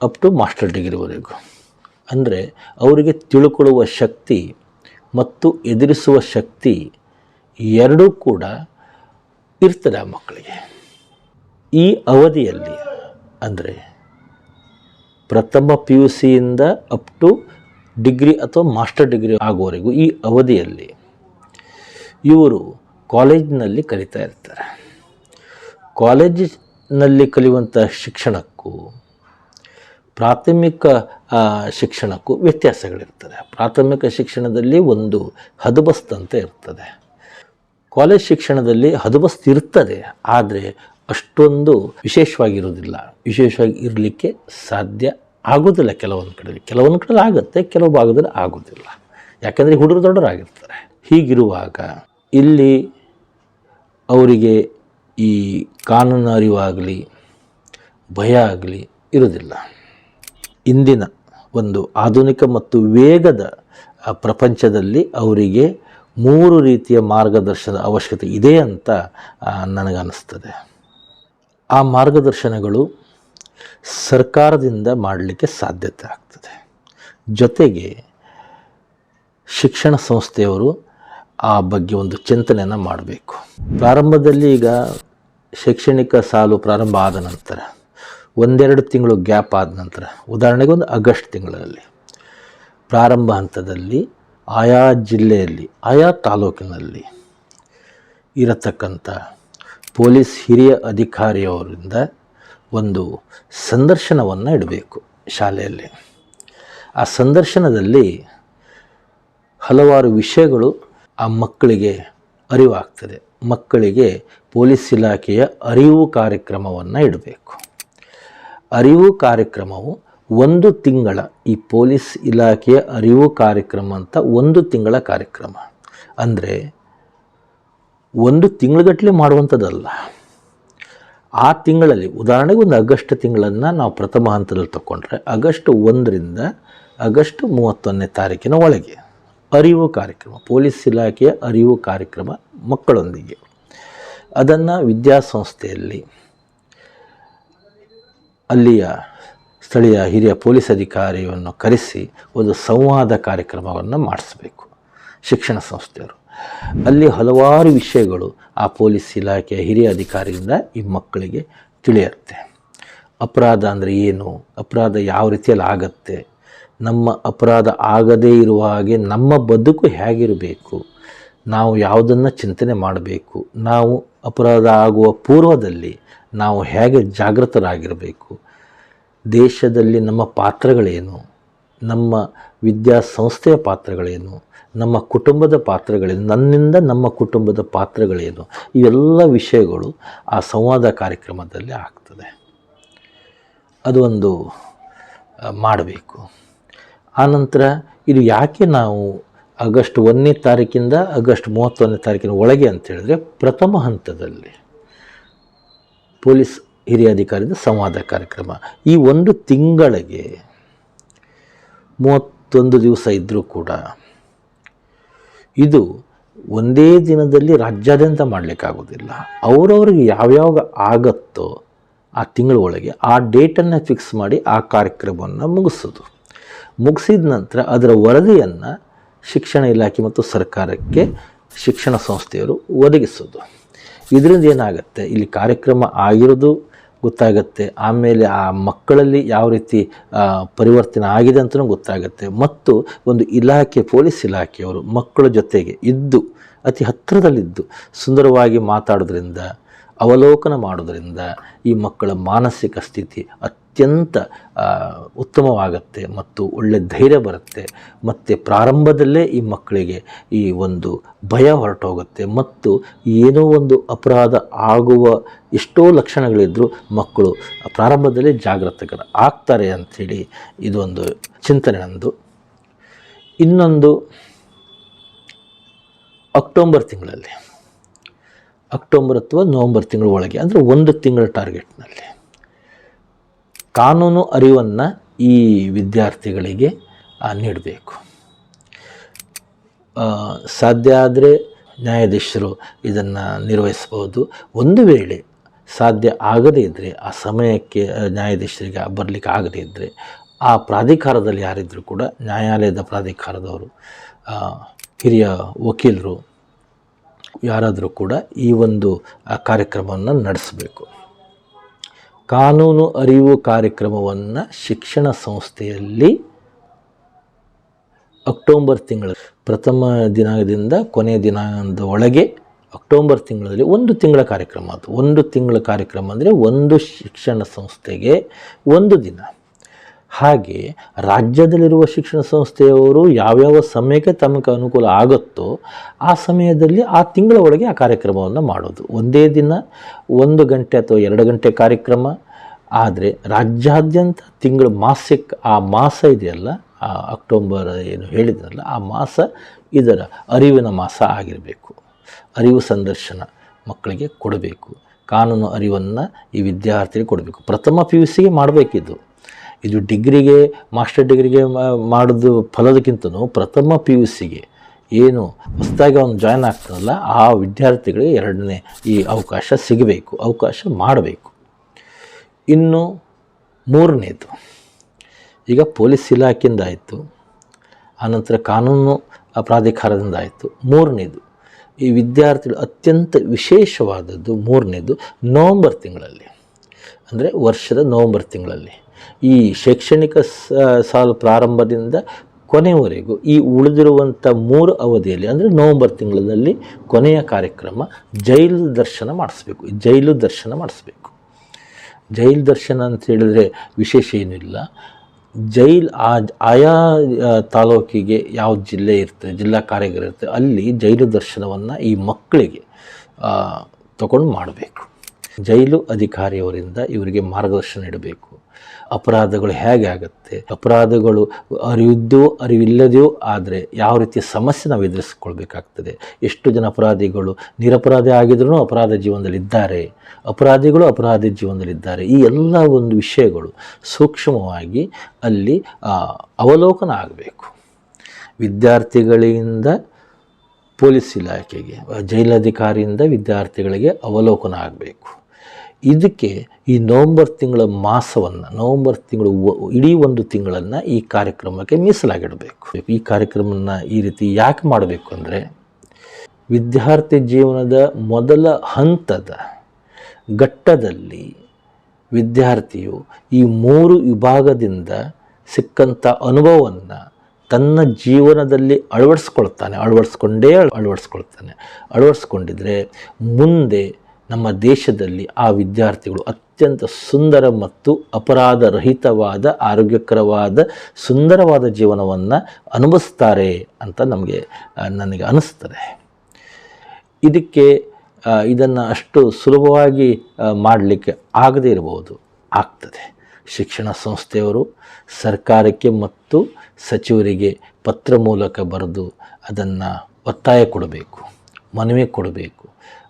ಅಪ್ ಟು ಮಾಸ್ಟರ್ ಡಿಗ್ರಿವರೆಗೂ ಅಂದರೆ ಅವರಿಗೆ ತಿಳ್ಕೊಳ್ಳುವ ಶಕ್ತಿ ಮತ್ತು ಎದುರಿಸುವ ಶಕ್ತಿ ಎರಡೂ ಕೂಡ ಇರ್ತದೆ ಆ ಮಕ್ಕಳಿಗೆ. ಈ ಅವಧಿಯಲ್ಲಿ ಅಂದರೆ ಪ್ರಥಮ ಪಿ ಯು ಸಿಯಿಂದ ಅಪ್ ಟು ಡಿಗ್ರಿ ಅಥವಾ ಮಾಸ್ಟರ್ ಡಿಗ್ರಿ ಆಗುವವರೆಗೂ ಈ ಅವಧಿಯಲ್ಲಿ ಇವರು ಕಾಲೇಜಿನಲ್ಲಿ ಕಲಿತಾ ಇರ್ತಾರೆ. ಕಾಲೇಜಿನಲ್ಲಿ ಕಲಿಯುವಂಥ ಶಿಕ್ಷಣಕ್ಕೂ, ಪ್ರಾಥಮಿಕ ಶಿಕ್ಷಣಕ್ಕೂ ವ್ಯತ್ಯಾಸಗಳಿರ್ತದೆ. ಪ್ರಾಥಮಿಕ ಶಿಕ್ಷಣದಲ್ಲಿ ಒಂದು ಹದಬಸ್ತ್ ಅಂತ ಇರ್ತದೆ. ಕಾಲೇಜ್ ಶಿಕ್ಷಣದಲ್ಲಿ ಹದಬಸ್ತ್ ಇರ್ತದೆ, ಆದರೆ ಅಷ್ಟೊಂದು ವಿಶೇಷವಾಗಿರೋದಿಲ್ಲ ವಿಶೇಷವಾಗಿ ಇರಲಿಕ್ಕೆ ಸಾಧ್ಯ ಆಗೋದಿಲ್ಲ ಕೆಲವೊಂದು ಕಡೆ ಕೆಲವೊಂದು ಕಡೆ ಆಗುತ್ತೆ, ಕೆಲವು ಭಾಗದಲ್ಲಿ ಆಗೋದಿಲ್ಲ. ಯಾಕೆಂದರೆ ಹುಡುಗರು ದೊಡ್ಡರಾಗಿರ್ತಾರೆ ಹೀಗಿರುವಾಗ ಇಲ್ಲಿ ಅವರಿಗೆ ಈ ಕಾನೂನು ಅರಿವಾಗಲಿ, ಭಯ ಆಗಲಿ ಇರೋದಿಲ್ಲ ಇಂದಿನ ಒಂದು ಆಧುನಿಕ ಮತ್ತು ವೇಗದ ಪ್ರಪಂಚದಲ್ಲಿ ಅವರಿಗೆ ಮೂರು ರೀತಿಯ ಮಾರ್ಗದರ್ಶನದ ಅವಶ್ಯಕತೆ ಇದೆ ಅಂತ ನನಗನ್ನಿಸ್ತದೆ. ಆ ಮಾರ್ಗದರ್ಶನಗಳು ಸರ್ಕಾರದಿಂದ ಮಾಡಲಿಕ್ಕೆ ಸಾಧ್ಯತೆ ಆಗ್ತದೆ. ಜೊತೆಗೆ ಶಿಕ್ಷಣ ಸಂಸ್ಥೆಯವರು ಆ ಬಗ್ಗೆ ಒಂದು ಚಿಂತನೆಯನ್ನು ಮಾಡಬೇಕು. ಪ್ರಾರಂಭದಲ್ಲಿ ಈಗ ಶೈಕ್ಷಣಿಕ ಸಾಲು ಪ್ರಾರಂಭ ಆದ ನಂತರ, ಒಂದೆರಡು ತಿಂಗಳು ಗ್ಯಾಪ್ ಆದ ನಂತರ, ಉದಾಹರಣೆಗೆ ಒಂದು ಆಗಸ್ಟ್ ತಿಂಗಳಲ್ಲಿ, ಪ್ರಾರಂಭ ಹಂತದಲ್ಲಿ ಆಯಾ ಜಿಲ್ಲೆಯಲ್ಲಿ, ಆಯಾ ತಾಲೂಕಿನಲ್ಲಿ ಇರತಕ್ಕಂಥ ಪೊಲೀಸ್ ಹಿರಿಯ ಅಧಿಕಾರಿಯವರಿಂದ ಒಂದು ಸಂದರ್ಶನವನ್ನು ಇಡಬೇಕು ಶಾಲೆಯಲ್ಲಿ. ಆ ಸಂದರ್ಶನದಲ್ಲಿ ಹಲವಾರು ವಿಷಯಗಳು ಆ ಮಕ್ಕಳಿಗೆ ಅರಿವಾಗ್ತದೆ. ಮಕ್ಕಳಿಗೆ ಪೊಲೀಸ್ ಇಲಾಖೆಯ ಅರಿವು ಕಾರ್ಯಕ್ರಮವನ್ನು ಇಡಬೇಕು. ಅರಿವು ಕಾರ್ಯಕ್ರಮವು ಒಂದು ತಿಂಗಳ ಈ ಪೊಲೀಸ್ ಇಲಾಖೆಯ ಅರಿವು ಕಾರ್ಯಕ್ರಮ ಅಂತ ಒಂದು ತಿಂಗಳ ಕಾರ್ಯಕ್ರಮ. ಅಂದರೆ ಒಂದು ತಿಂಗಳಗಟ್ಟಲೆ ಮಾಡುವಂಥದ್ದಲ್ಲ. ಆ ತಿಂಗಳಲ್ಲಿ ಉದಾಹರಣೆಗೆ ಒಂದು ಆಗಸ್ಟ್ ತಿಂಗಳನ್ನು ನಾವು ಪ್ರಥಮ ಹಂತದಲ್ಲಿ ತಗೊಂಡ್ರೆ ಆಗಸ್ಟ್ ಒಂದರಿಂದ ಆಗಸ್ಟ್ ಮೂವತ್ತೊಂದನೇ ತಾರೀಕಿನ ಒಳಗೆ. ಅರಿವು ಕಾರ್ಯಕ್ರಮ, ಪೊಲೀಸ್ ಇಲಾಖೆಯ ಅರಿವು ಕಾರ್ಯಕ್ರಮ ಮಕ್ಕಳೊಂದಿಗೆ. ಅದನ್ನು ವಿದ್ಯಾಸಂಸ್ಥೆಯಲ್ಲಿ, ಅಲ್ಲಿಯ ಸ್ಥಳೀಯ ಹಿರಿಯ ಪೊಲೀಸ್ ಅಧಿಕಾರಿಯನ್ನು ಕರೆಸಿ ಒಂದು ಸಂವಾದ ಕಾರ್ಯಕ್ರಮವನ್ನು ಮಾಡಿಸಬೇಕು ಶಿಕ್ಷಣ ಸಂಸ್ಥೆಯವರು. ಅಲ್ಲಿ ಹಲವಾರು ವಿಷಯಗಳು ಆ ಪೊಲೀಸ್ ಇಲಾಖೆಯ ಹಿರಿಯ ಅಧಿಕಾರಿಯಿಂದ ಈ ಮಕ್ಕಳಿಗೆ ತಿಳಿಯುತ್ತೆ. ಅಪರಾಧ ಅಂದರೆ ಏನು? ಅಪರಾಧ ಯಾವ ರೀತಿಯಲ್ಲಿ ಆಗತ್ತೆ? ನಮ್ಮ ಅಪರಾಧ ಆಗದೇ ಇರುವ ಹಾಗೆ ನಮ್ಮ ಬದುಕು ಹೇಗಿರಬೇಕು? ನಾವು ಯಾವುದನ್ನು ಚಿಂತನೆ ಮಾಡಬೇಕು? ನಾವು ಅಪರಾಧ ಆಗುವ ಪೂರ್ವದಲ್ಲಿ ನಾವು ಹೇಗೆ ಜಾಗೃತರಾಗಿರಬೇಕು? ದೇಶದಲ್ಲಿ ನಮ್ಮ ಪಾತ್ರಗಳೇನು? ನಮ್ಮ ವಿದ್ಯಾಸಂಸ್ಥೆಯ ಪಾತ್ರಗಳೇನು? ನಮ್ಮ ಕುಟುಂಬದ ಪಾತ್ರಗಳೇನು? ನನ್ನಿಂದ ನಮ್ಮ ಕುಟುಂಬದ ಪಾತ್ರಗಳೇನು? ಇವೆಲ್ಲ ವಿಷಯಗಳು ಆ ಸಂವಾದ ಕಾರ್ಯಕ್ರಮದಲ್ಲಿ ಆಗ್ತದೆ. ಅದು ಒಂದು ಮಾಡಬೇಕು. ಆನಂತರ ಇದು ಯಾಕೆ ನಾವು ಆಗಸ್ಟ್ ಒಂದನೇ ತಾರೀಕಿಂದ ಆಗಸ್ಟ್ ಮೂವತ್ತೊಂದನೇ ತಾರೀಕಿನ ಒಳಗೆ ಅಂತ ಹೇಳಿದ್ರೆ ಪ್ರಥಮ ಹಂತದಲ್ಲಿ ಪೊಲೀಸ್ ಹಿರಿಯ ಅಧಿಕಾರಿಯಿಂದ ಸಂವಾದ ಕಾರ್ಯಕ್ರಮ. ಈ ಒಂದು ತಿಂಗಳಿಗೆ ಮೂವತ್ತೊಂದು ದಿವಸ ಇದ್ದರೂ ಕೂಡ ಇದು ಒಂದೇ ದಿನದಲ್ಲಿ ರಾಜ್ಯಾದ್ಯಂತ ಮಾಡಲಿಕ್ಕಾಗೋದಿಲ್ಲ. ಅವರವ್ರಿಗೆ ಯಾವ್ಯಾವ ಆಗತ್ತೋ ಆ ತಿಂಗಳ ಒಳಗೆ ಆ ಡೇಟನ್ನು ಫಿಕ್ಸ್ ಮಾಡಿ ಆ ಕಾರ್ಯಕ್ರಮವನ್ನು ಮುಗಿಸೋದು. ಮುಗಿಸಿದ ನಂತರ ಅದರ ವರದಿಯನ್ನು ಶಿಕ್ಷಣ ಇಲಾಖೆ ಮತ್ತು ಸರ್ಕಾರಕ್ಕೆ ಶಿಕ್ಷಣ ಸಂಸ್ಥೆಯವರು ಒದಗಿಸೋದು. ಇದರಿಂದ ಏನಾಗುತ್ತೆ? ಇಲ್ಲಿ ಕಾರ್ಯಕ್ರಮ ಆಗಿರೋದು ಗೊತ್ತಾಗುತ್ತೆ. ಆಮೇಲೆ ಆ ಮಕ್ಕಳಲ್ಲಿ ಯಾವ ರೀತಿ ಪರಿವರ್ತನೆ ಆಗಿದೆ ಅಂತಲೂ ಗೊತ್ತಾಗುತ್ತೆ. ಮತ್ತು ಒಂದು ಇಲಾಖೆ, ಪೊಲೀಸ್ ಇಲಾಖೆಯವರು ಮಕ್ಕಳ ಜೊತೆಗೆ ಇದ್ದು, ಅತಿ ಹತ್ತಿರದಲ್ಲಿದ್ದು, ಸುಂದರವಾಗಿ ಮಾತಾಡೋದ್ರಿಂದ, ಅವಲೋಕನ ಮಾಡೋದ್ರಿಂದ ಈ ಮಕ್ಕಳ ಮಾನಸಿಕ ಸ್ಥಿತಿ ಅತ್ಯಂತ ಉತ್ತಮವಾಗುತ್ತೆ ಮತ್ತು ಒಳ್ಳೆ ಧೈರ್ಯ ಬರುತ್ತೆ. ಮತ್ತು ಪ್ರಾರಂಭದಲ್ಲೇ ಈ ಮಕ್ಕಳಿಗೆ ಈ ಒಂದು ಭಯ ಹೊರಟೋಗುತ್ತೆ. ಮತ್ತು ಏನೋ ಒಂದು ಅಪರಾಧ ಆಗುವ ಎಷ್ಟೋ ಲಕ್ಷಣಗಳಿದ್ದರೂ ಮಕ್ಕಳು ಪ್ರಾರಂಭದಲ್ಲೇ ಜಾಗೃತಕರ ಆಗ್ತಾರೆ ಅಂಥೇಳಿ ಇದೊಂದು ಚಿಂತನೆ ನಂದು. ಇನ್ನೊಂದು, ಅಕ್ಟೋಬರ್ ತಿಂಗಳಲ್ಲಿ. ಅಕ್ಟೋಬರ್ ಅಥವಾ ನವಂಬರ್ ತಿಂಗಳ ಒಳಗೆ, ಅಂದರೆ ಒಂದು ತಿಂಗಳ ಟಾರ್ಗೆಟ್ನಲ್ಲಿ. ಕಾನೂನು ಅರಿವನ್ನು ಈ ವಿದ್ಯಾರ್ಥಿಗಳಿಗೆ ನೀಡಬೇಕು. ಸಾಧ್ಯ ಆದರೆ ನ್ಯಾಯಾಧೀಶರು ಇದನ್ನು ನಿರ್ವಹಿಸ್ಬೋದು ಒಂದು ವೇಳೆ ಸಾಧ್ಯ ಆಗದೇ ಇದ್ದರೆ ಆ ಸಮಯಕ್ಕೆ ನ್ಯಾಯಾಧೀಶರಿಗೆ ಬರಲಿಕ್ಕೆ ಆಗದೇ ಇದ್ದರೆ ಆ ಪ್ರಾಧಿಕಾರದಲ್ಲಿ ಯಾರಿದ್ದರೂ ಕೂಡ, ನ್ಯಾಯಾಲಯದ ಪ್ರಾಧಿಕಾರದವರು ಹಿರಿಯ ವಕೀಲರು ಯಾರಾದರೂ ಕೂಡ ಈ ಒಂದು ಕಾರ್ಯಕ್ರಮವನ್ನು ನಡೆಸಬೇಕು. ಕಾನೂನು ಅರಿವು ಕಾರ್ಯಕ್ರಮವನ್ನು ಶಿಕ್ಷಣ ಸಂಸ್ಥೆಯಲ್ಲಿ ಅಕ್ಟೋಬರ್ ತಿಂಗಳ ಪ್ರಥಮ ದಿನದಿಂದ ಕೊನೆಯ ದಿನದ ಒಳಗೆ ಅಕ್ಟೋಬರ್ ತಿಂಗಳಲ್ಲಿ ಒಂದು ತಿಂಗಳ ಕಾರ್ಯಕ್ರಮ. ಅದು ಒಂದು ತಿಂಗಳ ಕಾರ್ಯಕ್ರಮ ಅಂದರೆ ಒಂದು ಶಿಕ್ಷಣ ಸಂಸ್ಥೆಗೆ ಒಂದು ದಿನ. ಹಾಗೆ ರಾಜ್ಯದಲ್ಲಿರುವ ಶಿಕ್ಷಣ ಸಂಸ್ಥೆಯವರು ಯಾವ್ಯಾವ ಸಮಯಕ್ಕೆ ತಮಗೆ ಅನುಕೂಲ ಆಗುತ್ತೋ ಆ ಸಮಯದಲ್ಲಿ ಆ ತಿಂಗಳ ಒಳಗೆ ಆ ಕಾರ್ಯಕ್ರಮವನ್ನು ಮಾಡೋದು. ಒಂದೇ ದಿನ, ಒಂದು ಗಂಟೆ ಅಥವಾ ಎರಡು ಗಂಟೆ ಕಾರ್ಯಕ್ರಮ. ಆದರೆ ರಾಜ್ಯಾದ್ಯಂತ ತಿಂಗಳು ಮಾಸಿಕ, ಆ ಮಾಸ ಇದೆಯಲ್ಲ, ಆ ಅಕ್ಟೋಬರ್ ಏನು ಹೇಳಿದ್ರಲ್ಲ ಆ ಮಾಸ ಇದರ ಅರಿವಿನ ಮಾಸ ಆಗಿರಬೇಕು. ಅರಿವು ಸಂದರ್ಶನ ಮಕ್ಕಳಿಗೆ ಕೊಡಬೇಕು. ಕಾನೂನು ಅರಿವನ್ನು ಈ ವಿದ್ಯಾರ್ಥಿಗಳಿಗೆ ಕೊಡಬೇಕು. ಪ್ರಥಮ ಪಿ ಯು ಸಿಗೆ ಮಾಡಬೇಕಿದ್ದು ಇದು ಡಿಗ್ರಿಗೆ, ಮಾಸ್ಟರ್ ಡಿಗ್ರಿಗೆ ಮಾಡೋದು ಫಲದಕ್ಕಿಂತನೂ ಪ್ರಥಮ ಪಿ ಯು ಸಿಗೆ. ಏನು? ಹೊಸದಾಗಿ ಅವನು ಜಾಯ್ನ್ ಆಗ್ತಾನಲ್ಲ, ಆ ವಿದ್ಯಾರ್ಥಿಗಳಿಗೆ ಎರಡನೇ ಈ ಅವಕಾಶ ಸಿಗಬೇಕು, ಅವಕಾಶ ಮಾಡಬೇಕು. ಇನ್ನು ಮೂರನೇದು, ಈಗ ಪೊಲೀಸ್ ಇಲಾಖೆಯಿಂದ ಆಯಿತು, ಆನಂತರ ಕಾನೂನು ಪ್ರಾಧಿಕಾರದಿಂದ ಆಯಿತು. ಮೂರನೇದು, ಈ ವಿದ್ಯಾರ್ಥಿಗಳು ಅತ್ಯಂತ ವಿಶೇಷವಾದದ್ದು ಮೂರನೇದು ನವಂಬರ್ ತಿಂಗಳಲ್ಲಿ. ಅಂದರೆ ವರ್ಷದ ನವಂಬರ್ ತಿಂಗಳಲ್ಲಿ. ಈ ಶೈಕ್ಷಣಿಕ ಸಾಲು ಪ್ರಾರಂಭದಿಂದ ಕೊನೆಯವರೆಗೂ ಈ ಉಳಿದಿರುವಂಥ ಮೂರು ಅವಧಿಯಲ್ಲಿ, ಅಂದರೆ ನವಂಬರ್ ತಿಂಗಳಲ್ಲಿ ಕೊನೆಯ ಕಾರ್ಯಕ್ರಮ ಜೈಲು ದರ್ಶನ ಮಾಡಿಸ್ಬೇಕು. ಜೈಲು ದರ್ಶನ ಮಾಡಿಸ್ಬೇಕು. ಜೈಲು ದರ್ಶನ ಅಂತ ಹೇಳಿದ್ರೆ ವಿಶೇಷ ಏನಿಲ್ಲ ಜೈಲ್ ಆ, ಆಯಾ ತಾಲೂಕಿಗೆ ಯಾವ ಜಿಲ್ಲೆ ಇರ್ತದೆ, ಜಿಲ್ಲಾ ಕಾರ್ಯಗಾರ ಇರ್ತದೆ, ಅಲ್ಲಿ ಜೈಲು ದರ್ಶನವನ್ನು ಈ ಮಕ್ಕಳಿಗೆ ತಗೊಂಡು ಮಾಡಬೇಕು. ಜೈಲು ಅಧಿಕಾರಿಯವರಿಂದ ಇವರಿಗೆ ಮಾರ್ಗದರ್ಶನ ನೀಡಬೇಕು. ಅಪರಾಧಗಳು ಹೇಗೆ ಆಗುತ್ತೆ? ಅಪರಾಧಗಳು ಅರಿವಿದ್ದೋ ಅರಿವಿಲ್ಲದೆಯೋ ಆದರೆ ಯಾವ ರೀತಿಯ ಸಮಸ್ಯೆ ನಾವು ಎದುರಿಸ್ಕೊಳ್ಬೇಕಾಗ್ತದೆ? ಎಷ್ಟು ಜನ ಅಪರಾಧಿಗಳು ನಿರಪರಾಧಿ ಆಗಿದ್ರೂ ಅಪರಾಧ ಜೀವನದಲ್ಲಿ ಇದ್ದಾರೆ. ಅಪರಾಧಿಗಳು ಅಪರಾಧಿ ಜೀವನದಲ್ಲಿದ್ದಾರೆ ಈ ಎಲ್ಲ ಒಂದು ವಿಷಯಗಳು ಸೂಕ್ಷ್ಮವಾಗಿ ಅಲ್ಲಿ ಅವಲೋಕನ ಆಗಬೇಕು. ವಿದ್ಯಾರ್ಥಿಗಳಿಂದ ಪೊಲೀಸ್ ಇಲಾಖೆಗೆ, ಜೈಲಾಧಿಕಾರಿಯಿಂದ ವಿದ್ಯಾರ್ಥಿಗಳಿಗೆ ಅವಲೋಕನ ಆಗಬೇಕು. ಇದಕ್ಕೆ ಈ ನವಂಬರ್ ತಿಂಗಳ ಮಾಸವನ್ನು, ನವಂಬರ್ ತಿಂಗಳು ಇಡೀ ಒಂದು ತಿಂಗಳನ್ನು ಈ ಕಾರ್ಯಕ್ರಮಕ್ಕೆ ಮೀಸಲಾಗಿಡಬೇಕು. ಈ ಕಾರ್ಯಕ್ರಮವನ್ನು ಈ ರೀತಿ ಯಾಕೆ ಮಾಡಬೇಕು ಅಂದರೆ, ವಿದ್ಯಾರ್ಥಿ ಜೀವನದ ಮೊದಲ ಹಂತದ ಘಟ್ಟದಲ್ಲಿ ವಿದ್ಯಾರ್ಥಿಯು ಈ ಮೂರು ವಿಭಾಗದಿಂದ ಸಿಕ್ಕಂಥ ಅನುಭವವನ್ನು ತನ್ನ ಜೀವನದಲ್ಲಿ ಅಳವಡಿಸ್ಕೊಳ್ತಾನೆ, ಅಳವಡಿಸ್ಕೊಂಡೇ ಅಳವಡಿಸ್ಕೊಳ್ತಾನೆ. ಅಳವಡಿಸ್ಕೊಂಡಿದ್ರೆ ಮುಂದೆ ನಮ್ಮ ದೇಶದಲ್ಲಿ ಆ ವಿದ್ಯಾರ್ಥಿಗಳು ಅತ್ಯಂತ ಸುಂದರ ಮತ್ತು ಅಪರಾಧ ರಹಿತವಾದ ಆರೋಗ್ಯಕರವಾದ, ಸುಂದರವಾದ ಜೀವನವನ್ನು ಅನುಭವಿಸ್ತಾರೆ ಅಂತ ನಮಗೆ ನನಗೆ ಅನ್ನಿಸ್ತದೆ ಇದಕ್ಕೆ ಇದನ್ನು ಅಷ್ಟು ಸುಲಭವಾಗಿ ಮಾಡಲಿಕ್ಕೆ ಆಗದೇ ಇರಬಹುದು, ಆಗ್ತದೆ. ಶಿಕ್ಷಣ ಸಂಸ್ಥೆಯವರು ಸರ್ಕಾರಕ್ಕೆ ಮತ್ತು ಸಚಿವರಿಗೆ ಪತ್ರ ಮೂಲಕ ಬರೆದು ಅದನ್ನು ಒತ್ತಾಯ ಕೊಡಬೇಕು, ಮನವಿ ಕೊಡಬೇಕು.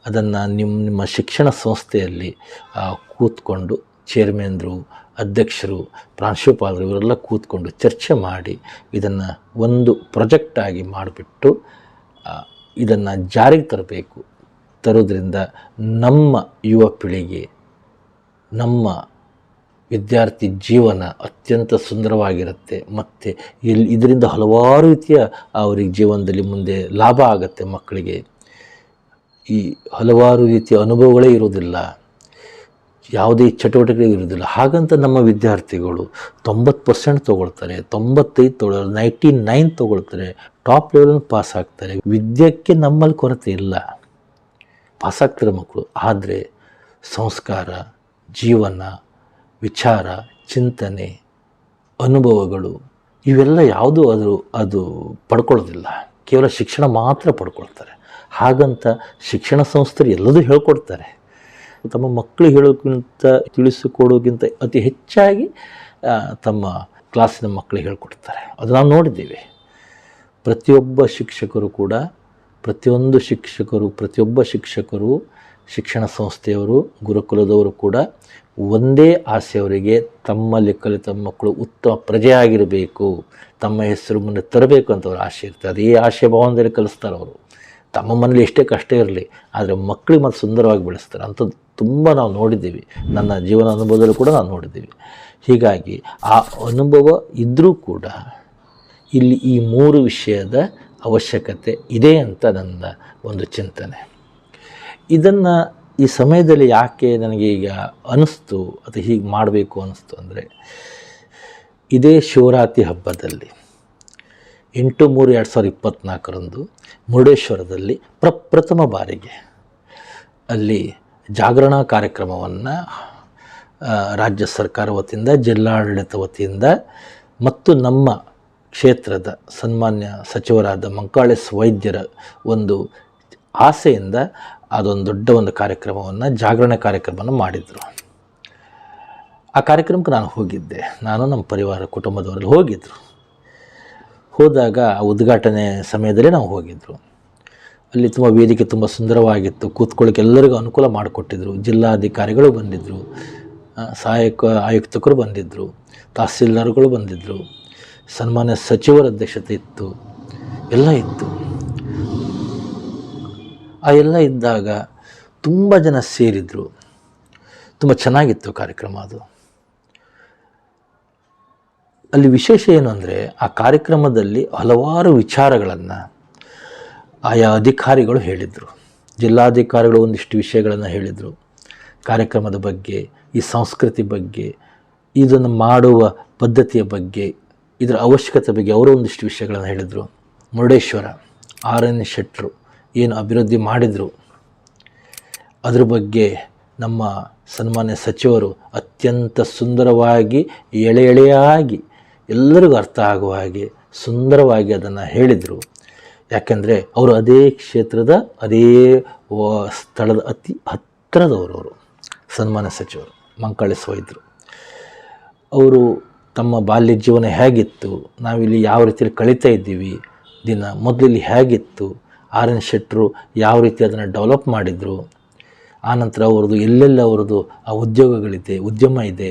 ಅದನ್ನು ನಿಮ್ಮ ನಿಮ್ಮ ಶಿಕ್ಷಣ ಸಂಸ್ಥೆಯಲ್ಲಿ ಕೂತ್ಕೊಂಡು ಚೇರ್ಮನ್ರು, ಅಧ್ಯಕ್ಷರು, ಪ್ರಾಂಶುಪಾಲರು ಇವರೆಲ್ಲ ಕೂತ್ಕೊಂಡು ಚರ್ಚೆ ಮಾಡಿ ಇದನ್ನು ಒಂದು ಪ್ರೊಜೆಕ್ಟಾಗಿ ಮಾಡಿಬಿಟ್ಟು ಇದನ್ನು ಜಾರಿಗೆ ತರಬೇಕು. ತರೋದ್ರಿಂದ ನಮ್ಮ ಯುವ ಪೀಳಿಗೆ, ನಮ್ಮ ವಿದ್ಯಾರ್ಥಿ ಜೀವನ ಅತ್ಯಂತ ಸುಂದರವಾಗಿರುತ್ತೆ. ಮತ್ತು ಇಲ್ಲಿ ಇದರಿಂದ ಹಲವಾರು ರೀತಿಯ ಅವರಿಗೆ ಜೀವನದಲ್ಲಿ ಮುಂದೆ ಲಾಭ ಆಗುತ್ತೆ ಮಕ್ಕಳಿಗೆ. ಈ ಹಲವಾರು ರೀತಿಯ ಅನುಭವಗಳೇ ಇರೋದಿಲ್ಲ ಯಾವುದೇ ಚಟುವಟಿಕೆಗಳು ಇರೋದಿಲ್ಲ ಹಾಗಂತ ನಮ್ಮ ವಿದ್ಯಾರ್ಥಿಗಳು ತೊಂಬತ್ತು ಪರ್ಸೆಂಟ್ ತೊಗೊಳ್ತಾರೆ, ತೊಂಬತ್ತೈದು ತೊಗೊಳ್ತಾರೆ, ನೈಂಟಿ ನೈನ್ ತೊಗೊಳ್ತಾರೆ, ಟಾಪ್ ಲೆವೆಲ್ ಪಾಸ್ ಆಗ್ತಾರೆ. ವಿದ್ಯಕ್ಕೆ ನಮ್ಮಲ್ಲಿ ಕೊರತೆ ಇಲ್ಲ. ಪಾಸ್ ಆಗ್ತಾರೆ ಮಕ್ಕಳು. ಆದರೆ ಸಂಸ್ಕಾರ, ಜೀವನ, ವಿಚಾರ, ಚಿಂತನೆ, ಅನುಭವಗಳು ಇವೆಲ್ಲ ಯಾವುದು ಅದು ಅದು ಪಡ್ಕೊಳ್ಳೋದಿಲ್ಲ. ಕೇವಲ ಶಿಕ್ಷಣ ಮಾತ್ರ ಪಡ್ಕೊಳ್ತಾರೆ. ಹಾಗಂತ ಶಿಕ್ಷಣ ಸಂಸ್ಥೆರು ಎಲ್ಲದೂ ಹೇಳ್ಕೊಡ್ತಾರೆ. ತಮ್ಮ ಮಕ್ಕಳಿಗೆ ಹೇಳೋಕ್ಕಿಂತ ತಿಳಿಸಿಕೊಡೋಕ್ಕಿಂತ ಅತಿ ಹೆಚ್ಚಾಗಿ ತಮ್ಮ ಕ್ಲಾಸಿನ ಮಕ್ಕಳು ಹೇಳ್ಕೊಡ್ತಾರೆ. ಅದು ನಾವು ನೋಡಿದ್ದೀವಿ. ಪ್ರತಿಯೊಬ್ಬ ಶಿಕ್ಷಕರು ಕೂಡ, ಪ್ರತಿಯೊಂದು ಶಿಕ್ಷಕರು, ಪ್ರತಿಯೊಬ್ಬ ಶಿಕ್ಷಕರು, ಶಿಕ್ಷಣ ಸಂಸ್ಥೆಯವರು, ಗುರುಕುಲದವರು ಕೂಡ ಒಂದೇ ಆಸೆಯವರಿಗೆ ತಮ್ಮಲ್ಲಿ ಕಲಿತ ಮಕ್ಕಳು ಉತ್ತಮ ಪ್ರಜೆಯಾಗಿರಬೇಕು, ತಮ್ಮ ಹೆಸರು ಮುಂದೆ ತರಬೇಕು ಅಂತ ಅವ್ರ ಆಸೆ ಇರ್ತದೆ ಅದೇ ಆಶೆ ಭಾವನದಲ್ಲಿ ಕಲಿಸ್ತಾರೆ ಅವರು. ತಮ್ಮ ಮನೇಲಿ ಎಷ್ಟೇ ಕಷ್ಟ ಇರಲಿ, ಆದರೆ ಮಕ್ಕಳಿಗೆ ಮತ್ತು ಸುಂದರವಾಗಿ ಬೆಳೆಸ್ತಾರೆ. ಅಂಥದ್ದು ತುಂಬ ನಾವು ನೋಡಿದ್ದೀವಿ. ನನ್ನ ಜೀವನ ಅನುಭವದಲ್ಲೂ ಕೂಡ ನಾವು ನೋಡಿದ್ದೀವಿ. ಹೀಗಾಗಿ ಆ ಅನುಭವ ಇದ್ದರೂ ಕೂಡ ಇಲ್ಲಿ ಈ ಮೂರು ವಿಷಯದ ಅವಶ್ಯಕತೆ ಇದೆ ಅಂತ ನನ್ನ ಒಂದು ಚಿಂತನೆ. ಇದನ್ನು ಈ ಸಮಯದಲ್ಲಿ ಯಾಕೆ ನನಗೆ ಈಗ ಅನಿಸ್ತು, ಅಥವಾ ಹೀಗೆ ಮಾಡಬೇಕು ಅನ್ನಿಸ್ತು ಅಂದರೆ, ಇದೇ ಶಿವರಾತ್ರಿ ಹಬ್ಬದಲ್ಲಿ ಎಂಟು ಮೂರು ಎರಡು ಸಾವಿರದ ಇಪ್ಪತ್ತ್ನಾಲ್ಕರಂದು ಮುರುಡೇಶ್ವರದಲ್ಲಿ ಪ್ರಪ್ರಥಮ ಬಾರಿಗೆ ಅಲ್ಲಿ ಜಾಗರಣಾ ಕಾರ್ಯಕ್ರಮವನ್ನು ರಾಜ್ಯ ಸರ್ಕಾರ ವತಿಯಿಂದ, ಜಿಲ್ಲಾಡಳಿತ ವತಿಯಿಂದ ಮತ್ತು ನಮ್ಮ ಕ್ಷೇತ್ರದ ಸನ್ಮಾನ್ಯ ಸಚಿವರಾದ ಮಂಕಾಳೆಸ್ ವೈದ್ಯರ ಒಂದು ಆಸೆಯಿಂದ ಅದೊಂದು ದೊಡ್ಡ ಒಂದು ಕಾರ್ಯಕ್ರಮವನ್ನು, ಜಾಗರಣ ಕಾರ್ಯಕ್ರಮವನ್ನು ಮಾಡಿದರು. ಆ ಕಾರ್ಯಕ್ರಮಕ್ಕೆ ನಾನು ಹೋಗಿದ್ದೆ. ನಾನು ನಮ್ಮ ಪರಿವಾರ ಕುಟುಂಬದವರಲ್ಲಿ ಹೋಗಿದ್ದರು ಹೋದಾಗ ಉದ್ಘಾಟನೆ ಸಮಯದಲ್ಲಿ ನಾವು ಹೋಗಿದ್ದರು ಅಲ್ಲಿ ತುಂಬ ವೇದಿಕೆ ತುಂಬ ಸುಂದರವಾಗಿತ್ತು. ಕೂತ್ಕೊಳ್ಳಿಕ್ಕೆ ಎಲ್ಲರಿಗೂ ಅನುಕೂಲ ಮಾಡಿಕೊಟ್ಟಿದ್ರು. ಜಿಲ್ಲಾಧಿಕಾರಿಗಳು ಬಂದಿದ್ದರು ಸಹಾಯಕ ಆಯುಕ್ತಕರು ಬಂದಿದ್ದರು ತಹಸೀಲ್ದಾರ್ಗಳು ಬಂದಿದ್ದರು ಸನ್ಮಾನ್ಯ ಸಚಿವರ ಅಧ್ಯಕ್ಷತೆ ಇತ್ತು. ಎಲ್ಲ ಇತ್ತು. ಆ ಎಲ್ಲ ಇದ್ದಾಗ ತುಂಬ ಜನ ಸೇರಿದರು. ತುಂಬ ಚೆನ್ನಾಗಿತ್ತು ಕಾರ್ಯಕ್ರಮ ಅದು. ಅಲ್ಲಿ ವಿಶೇಷ ಏನು ಅಂದರೆ ಆ ಕಾರ್ಯಕ್ರಮದಲ್ಲಿ ಹಲವಾರು ವಿಚಾರಗಳನ್ನು ಆಯಾ ಅಧಿಕಾರಿಗಳು ಹೇಳಿದರು. ಜಿಲ್ಲಾಧಿಕಾರಿಗಳು ಒಂದಿಷ್ಟು ವಿಷಯಗಳನ್ನು ಹೇಳಿದರು. ಕಾರ್ಯಕ್ರಮದ ಬಗ್ಗೆ, ಈ ಸಂಸ್ಕೃತಿ ಬಗ್ಗೆ, ಇದನ್ನು ಮಾಡುವ ಪದ್ಧತಿಯ ಬಗ್ಗೆ, ಇದರ ಅವಶ್ಯಕತೆ ಬಗ್ಗೆ ಅವರು ಒಂದಿಷ್ಟು ವಿಷಯಗಳನ್ನು ಹೇಳಿದರು. ಮುರುಡೇಶ್ವರ ಆರ್ ಎನ್ ಶೆಟ್ಟರು ಏನು ಅಭಿವೃದ್ಧಿ ಮಾಡಿದರು. ಅದ್ರ ಬಗ್ಗೆ ನಮ್ಮ ಸನ್ಮಾನ್ಯ ಸಚಿವರು ಅತ್ಯಂತ ಸುಂದರವಾಗಿ ಎಳೆ ಎಳೆಯಾಗಿ ಎಲ್ಲರಿಗೂ ಅರ್ಥ ಆಗುವ ಹಾಗೆ ಸುಂದರವಾಗಿ ಅದನ್ನು ಹೇಳಿದರು. ಯಾಕೆಂದರೆ ಅವರು ಅದೇ ಕ್ಷೇತ್ರದ, ಅದೇ ಸ್ಥಳದ ಅತಿ ಹತ್ತಿರದವರು ಅವರು ಸನ್ಮಾನ ಸಚಿವರು ಮಂಕಳಿಸುವ ಅವರು ತಮ್ಮ ಬಾಲ್ಯ ಜೀವನ ಹೇಗಿತ್ತು, ನಾವಿಲ್ಲಿ ಯಾವ ರೀತಿಯಲ್ಲಿ ಕಳೀತಾ ಇದ್ದೀವಿ, ದಿನ ಮೊದಲಲ್ಲಿ ಹೇಗಿತ್ತು ಆರ್ ಎನ್ ಶೆಟ್ಟರು ಯಾವ ರೀತಿ ಅದನ್ನು ಡೆವಲಪ್ ಮಾಡಿದರು ಆನಂತರ ಅವ್ರದ್ದು ಎಲ್ಲೆಲ್ಲ ಅವ್ರದ್ದು ಆ ಉದ್ಯೋಗಗಳಿದೆ, ಉದ್ಯಮ ಇದೆ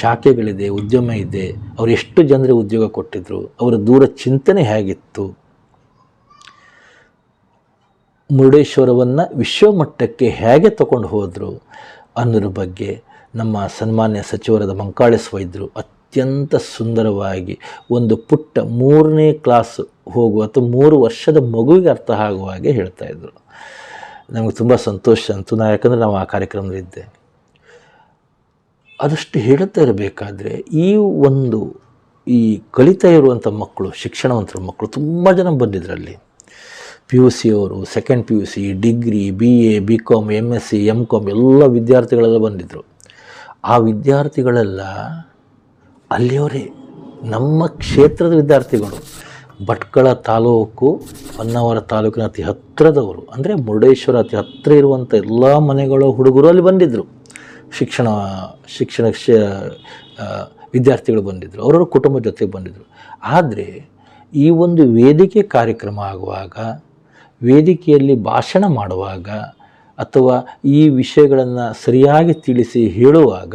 ಶಾಖೆಗಳಿದೆ, ಉದ್ಯಮ ಇದೆ, ಅವರು ಎಷ್ಟು ಜನರಿಗೆ ಉದ್ಯೋಗ ಕೊಟ್ಟಿದ್ರು, ಅವರ ದೂರ ಚಿಂತನೆ ಹೇಗಿತ್ತು? ಮುರುಡೇಶ್ವರವನ್ನು ವಿಶ್ವಮಟ್ಟಕ್ಕೆ ಹೇಗೆ ತಗೊಂಡು ಹೋದರು ಅನ್ನೋದ್ರ ಬಗ್ಗೆ ನಮ್ಮ ಸನ್ಮಾನ್ಯ ಸಚಿವರಾದ ಮಂಕಾಳಿಸ್ ವೈದ್ಯರು ಅತ್ಯಂತ ಸುಂದರವಾಗಿ ಒಂದು ಪುಟ್ಟ ಮೂರನೇ ಕ್ಲಾಸ್ ಹೋಗುವ ಅಥವಾ ಮೂರು ವರ್ಷದ ಮಗುವಿಗೆ ಅರ್ಥ ಆಗುವ ಹಾಗೆ ಹೇಳ್ತಾ ಇದ್ರು. ನಮಗೆ ತುಂಬ ಸಂತೋಷ. ಅಂತು ನಾ ಯಾಕಂದರೆ ನಾವು ಆ ಕಾರ್ಯಕ್ರಮದಲ್ಲಿದ್ದೆ ಅದಷ್ಟು ಹೇಳುತ್ತಾ ಇರಬೇಕಾದ್ರೆ ಈ ಒಂದು ಈ ಕಲಿತಾ ಇರುವಂಥ ಮಕ್ಕಳು, ಶಿಕ್ಷಣವಂತರ ಮಕ್ಕಳು ತುಂಬ ಜನ ಬಂದಿದ್ರಲ್ಲಿ. ಪಿ ಯು ಸಿ ಅವರು second P U C degree B A B com M S C M com ಎಲ್ಲ ವಿದ್ಯಾರ್ಥಿಗಳೆಲ್ಲ ಬಂದಿದ್ದರು ಆ ವಿದ್ಯಾರ್ಥಿಗಳೆಲ್ಲ ಅಲ್ಲಿಯವರೇ ನಮ್ಮ ಕ್ಷೇತ್ರದ ವಿದ್ಯಾರ್ಥಿಗಳು. ಭಟ್ಕಳ ತಾಲೂಕು, ಹೊನ್ನಾವರ ತಾಲೂಕಿನ ಅತಿ ಹತ್ತಿರದವರು ಅಂದರೆ ಮುರುಡೇಶ್ವರ ಅತಿ ಹತ್ತಿರ ಇರುವಂಥ ಎಲ್ಲ ಮನೆಗಳ ಹುಡುಗರು ಅಲ್ಲಿ ಬಂದಿದ್ದರು ಶಿಕ್ಷಣ ಶಿಕ್ಷಣ ಕ್ಷ ವಿದ್ಯಾರ್ಥಿಗಳು ಬಂದಿದ್ದರು ಅವರವರ ಕುಟುಂಬ ಜೊತೆಗೆ ಬಂದಿದ್ದರು ಆದರೆ ಈ ಒಂದು ವೇದಿಕೆ ಕಾರ್ಯಕ್ರಮ ಆಗುವಾಗ, ವೇದಿಕೆಯಲ್ಲಿ ಭಾಷಣ ಮಾಡುವಾಗ, ಅಥವಾ ಈ ವಿಷಯಗಳನ್ನು ಸರಿಯಾಗಿ ತಿಳಿಸಿ ಹೇಳುವಾಗ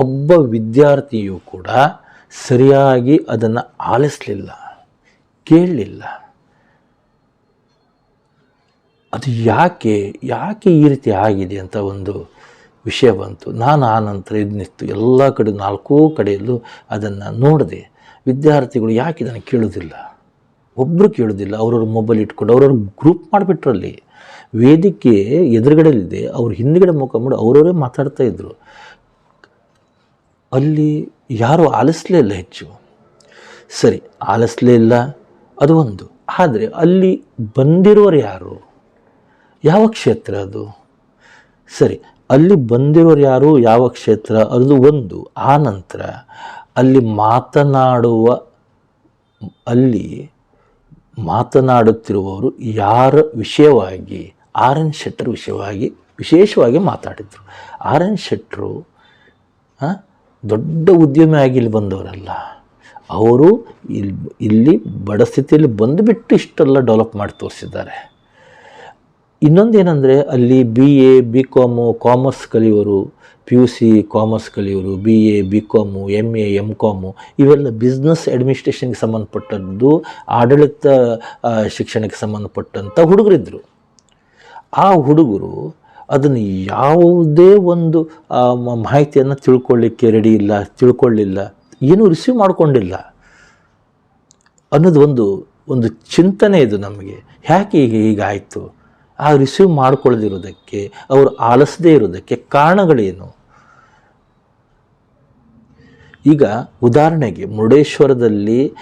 ಒಬ್ಬ ವಿದ್ಯಾರ್ಥಿಯು ಕೂಡ ಸರಿಯಾಗಿ ಅದನ್ನು ಆಲಿಸಲಿಲ್ಲ, ಕೇಳಲಿಲ್ಲ. ಅದು ಯಾಕೆ ಯಾಕೆ ಈ ರೀತಿ ಆಗಿದೆ ಅಂತ ಒಂದು ವಿಷಯ ಬಂತು. ನಾನು ಆ ನಂತರ ಇದನ್ನಿತ್ತು ಎಲ್ಲ ಕಡೆ, ನಾಲ್ಕೂ ಕಡೆಯಲ್ಲೂ ಅದನ್ನು ನೋಡಿದೆ. ವಿದ್ಯಾರ್ಥಿಗಳು ಯಾಕೆ ಇದನ್ನು ಕೇಳೋದಿಲ್ಲ? ಒಬ್ಬರು ಕೇಳೋದಿಲ್ಲ. ಅವ್ರವ್ರ ಮೊಬೈಲ್ ಇಟ್ಕೊಂಡು ಅವ್ರವ್ರ ಗ್ರೂಪ್ ಮಾಡಿಬಿಟ್ರಲ್ಲಿ. ವೇದಿಕೆ ಎದುರುಗಡೆಯಲ್ಲಿದೆ ಅವ್ರ ಹಿಂದುಗಡೆ ಮುಖ ಮಾಡಿ ಅವರವರೇ ಮಾತಾಡ್ತಾ ಇದ್ದರು ಅಲ್ಲಿ ಯಾರೂ ಆಲಿಸಲೇ ಇಲ್ಲ ಹೆಚ್ಚು. ಸರಿ, ಆಲಿಸಲೇ ಇಲ್ಲ. ಅದು ಒಂದು. ಆದರೆ ಅಲ್ಲಿ ಬಂದಿರೋರು ಯಾರು? ಯಾವ ಕ್ಷೇತ್ರ ಅದು? ಸರಿ ಅಲ್ಲಿ ಬಂದಿರೋರು ಯಾರು? ಯಾವ ಕ್ಷೇತ್ರ? ಅದು ಒಂದು. ಆ ನಂತರ ಅಲ್ಲಿ ಮಾತನಾಡುವ, ಅಲ್ಲಿ ಮಾತನಾಡುತ್ತಿರುವವರು ಯಾರ ವಿಷಯವಾಗಿ? ಆರ್ ಎನ್ ಶೆಟ್ಟರ್ ವಿಷಯವಾಗಿ, ವಿಶೇಷವಾಗಿ ಮಾತಾಡಿದರು. ಆರ್ ಎನ್ ಶೆಟ್ಟರು ದೊಡ್ಡ ಉದ್ಯಮಿ ಆಗಿ ಇಲ್ಲಿ ಬಂದವರಲ್ಲ. ಅವರು ಇಲ್ಲಿ ಇಲ್ಲಿ ಬಡ ಸ್ಥಿತಿಯಲ್ಲಿ ಬಂದುಬಿಟ್ಟು ಇಷ್ಟೆಲ್ಲ ಡೆವಲಪ್ ಮಾಡಿ ತೋರಿಸಿದ್ದಾರೆ. ಇನ್ನೊಂದೇನೆಂದರೆ ಅಲ್ಲಿ B A B com commerce ಕಲಿಯೋರು P U C commerce ಕಲಿಯೋರು B A B com M A M com ಇವೆಲ್ಲ ಬಿಸ್ನೆಸ್ ಅಡ್ಮಿನಿಸ್ಟ್ರೇಷನ್ಗೆ ಸಂಬಂಧಪಟ್ಟದ್ದು, ಆಡಳಿತ ಶಿಕ್ಷಣಕ್ಕೆ ಸಂಬಂಧಪಟ್ಟಂಥ ಹುಡುಗರಿದ್ದರು ಆ ಹುಡುಗರು ಅದನ್ನು ಯಾವುದೇ ಒಂದು ಮಾಹಿತಿಯನ್ನು ತಿಳ್ಕೊಳ್ಳಿಕ್ಕೆ ರೆಡಿ ಇಲ್ಲ ತಿಳ್ಕೊಳ್ಳಿಲ್ಲ ಏನೂ ರಿಸೀವ್ ಮಾಡಿಕೊಂಡಿಲ್ಲ ಅನ್ನೋದು ಒಂದು ಒಂದು ಚಿಂತನೆ ಇದು ನಮಗೆ. ಯಾಕೆ ಈಗ ಹೀಗಾಯಿತು? ಆ ರಿಸೀವ್ ಮಾಡ್ಕೊಳ್ಳದಿರೋದಕ್ಕೆ ಅವರು ಆಲಿಸದೇ ಇರೋದಕ್ಕೆ ಕಾರಣಗಳೇನು? ಈಗ ಉದಾಹರಣೆಗೆ ಮುರುಡೇಶ್ವರದಲ್ಲಿ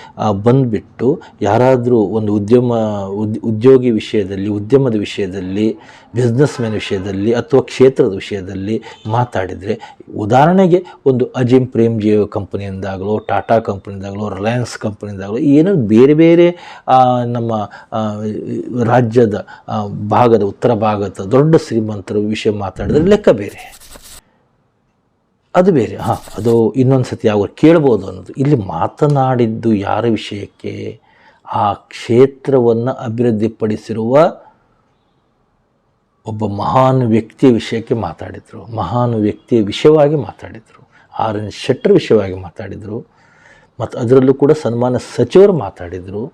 ಬಂದುಬಿಟ್ಟು ಯಾರಾದರೂ ಒಂದು ಉದ್ಯಮ, ಉದ್, ಉದ್ಯೋಗಿ ವಿಷಯದಲ್ಲಿ, ಉದ್ಯಮದ ವಿಷಯದಲ್ಲಿ ಬಿಸ್ನೆಸ್ ಮ್ಯಾನ್ ವಿಷಯದಲ್ಲಿ ಅಥವಾ ಕ್ಷೇತ್ರದ ವಿಷಯದಲ್ಲಿ ಮಾತಾಡಿದರೆ, ಉದಾಹರಣೆಗೆ ಒಂದು ಅಜಿಮ್ ಪ್ರೇಮ್ ಜಿಯೋ ಕಂಪನಿಯಿಂದಾಗಲೋ, ಟಾಟಾ ಕಂಪ್ನಿಯಿಂದಾಗಲೋ, ರಿಲಯನ್ಸ್ ಕಂಪ್ನಿಯಿಂದಾಗಲೋ, ಏನೋ ಬೇರೆ ಬೇರೆ ನಮ್ಮ ರಾಜ್ಯದ ಭಾಗದ, ಉತ್ತರ ಭಾಗದ ದೊಡ್ಡ ಶ್ರೀಮಂತರ ವಿಷಯ ಮಾತಾಡಿದ್ರೆ ಲೆಕ್ಕ ಬೇರೆ. ಅದು ಬೇರೆ. ಹಾಂ, ಅದು ಇನ್ನೊಂದು ಸತಿ ಅವ್ರು ಕೇಳ್ಬೋದು ಅನ್ನೋದು. ಇಲ್ಲಿ ಮಾತನಾಡಿದ್ದು ಯಾರ ವಿಷಯಕ್ಕೆ? ಆ ಕ್ಷೇತ್ರವನ್ನು ಅಭಿವೃದ್ಧಿಪಡಿಸಿರುವ ಒಬ್ಬ ಮಹಾನ್ ವ್ಯಕ್ತಿಯ ವಿಷಯಕ್ಕೆ ಮಾತಾಡಿದರು. ಮಹಾನ್ ವ್ಯಕ್ತಿಯ ವಿಷಯವಾಗಿ ಮಾತಾಡಿದರು. ಆರ್ ಎನ್ ಶೆಟ್ಟರ್ ವಿಷಯವಾಗಿ ಮಾತಾಡಿದರು. ಮತ್ತು ಅದರಲ್ಲೂ ಕೂಡ ಸನ್ಮಾನ ಸಚಿವರು ಮಾತಾಡಿದರು.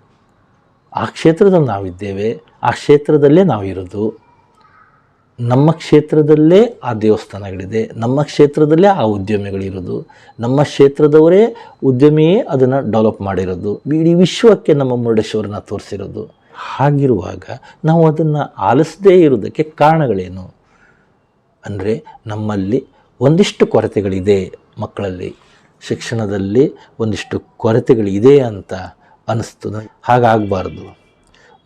ಆ ಕ್ಷೇತ್ರದಲ್ಲಿ ನಾವಿದ್ದೇವೆ. ಆ ಕ್ಷೇತ್ರದಲ್ಲೇ ನಾವು ಇರೋದು ನಮ್ಮ ಕ್ಷೇತ್ರದಲ್ಲೇ ಆ ದೇವಸ್ಥಾನಗಳಿದೆ, ನಮ್ಮ ಕ್ಷೇತ್ರದಲ್ಲೇ ಆ ಉದ್ಯಮಿಗಳಿರೋದು, ನಮ್ಮ ಕ್ಷೇತ್ರದವರೇ ಉದ್ಯಮಿಯೇ ಅದನ್ನು ಡೆವಲಪ್ ಮಾಡಿರೋದು, ಇಡೀ ವಿಶ್ವಕ್ಕೆ ನಮ್ಮ ಮುರುಡೇಶ್ವರನ ತೋರಿಸಿರೋದು. ಹಾಗಿರುವಾಗ ನಾವು ಅದನ್ನು ಆಲಿಸದೇ ಇರೋದಕ್ಕೆ ಕಾರಣಗಳೇನು? ಅಂದರೆ ನಮ್ಮಲ್ಲಿ ಒಂದಿಷ್ಟು ಕೊರತೆಗಳಿದೆ ಮಕ್ಕಳಲ್ಲಿ, ಶಿಕ್ಷಣದಲ್ಲಿ ಒಂದಿಷ್ಟು ಕೊರತೆಗಳಿದೆ ಅಂತ ಅನ್ನಿಸ್ತು ಹಾಗಾಗಬಾರ್ದು.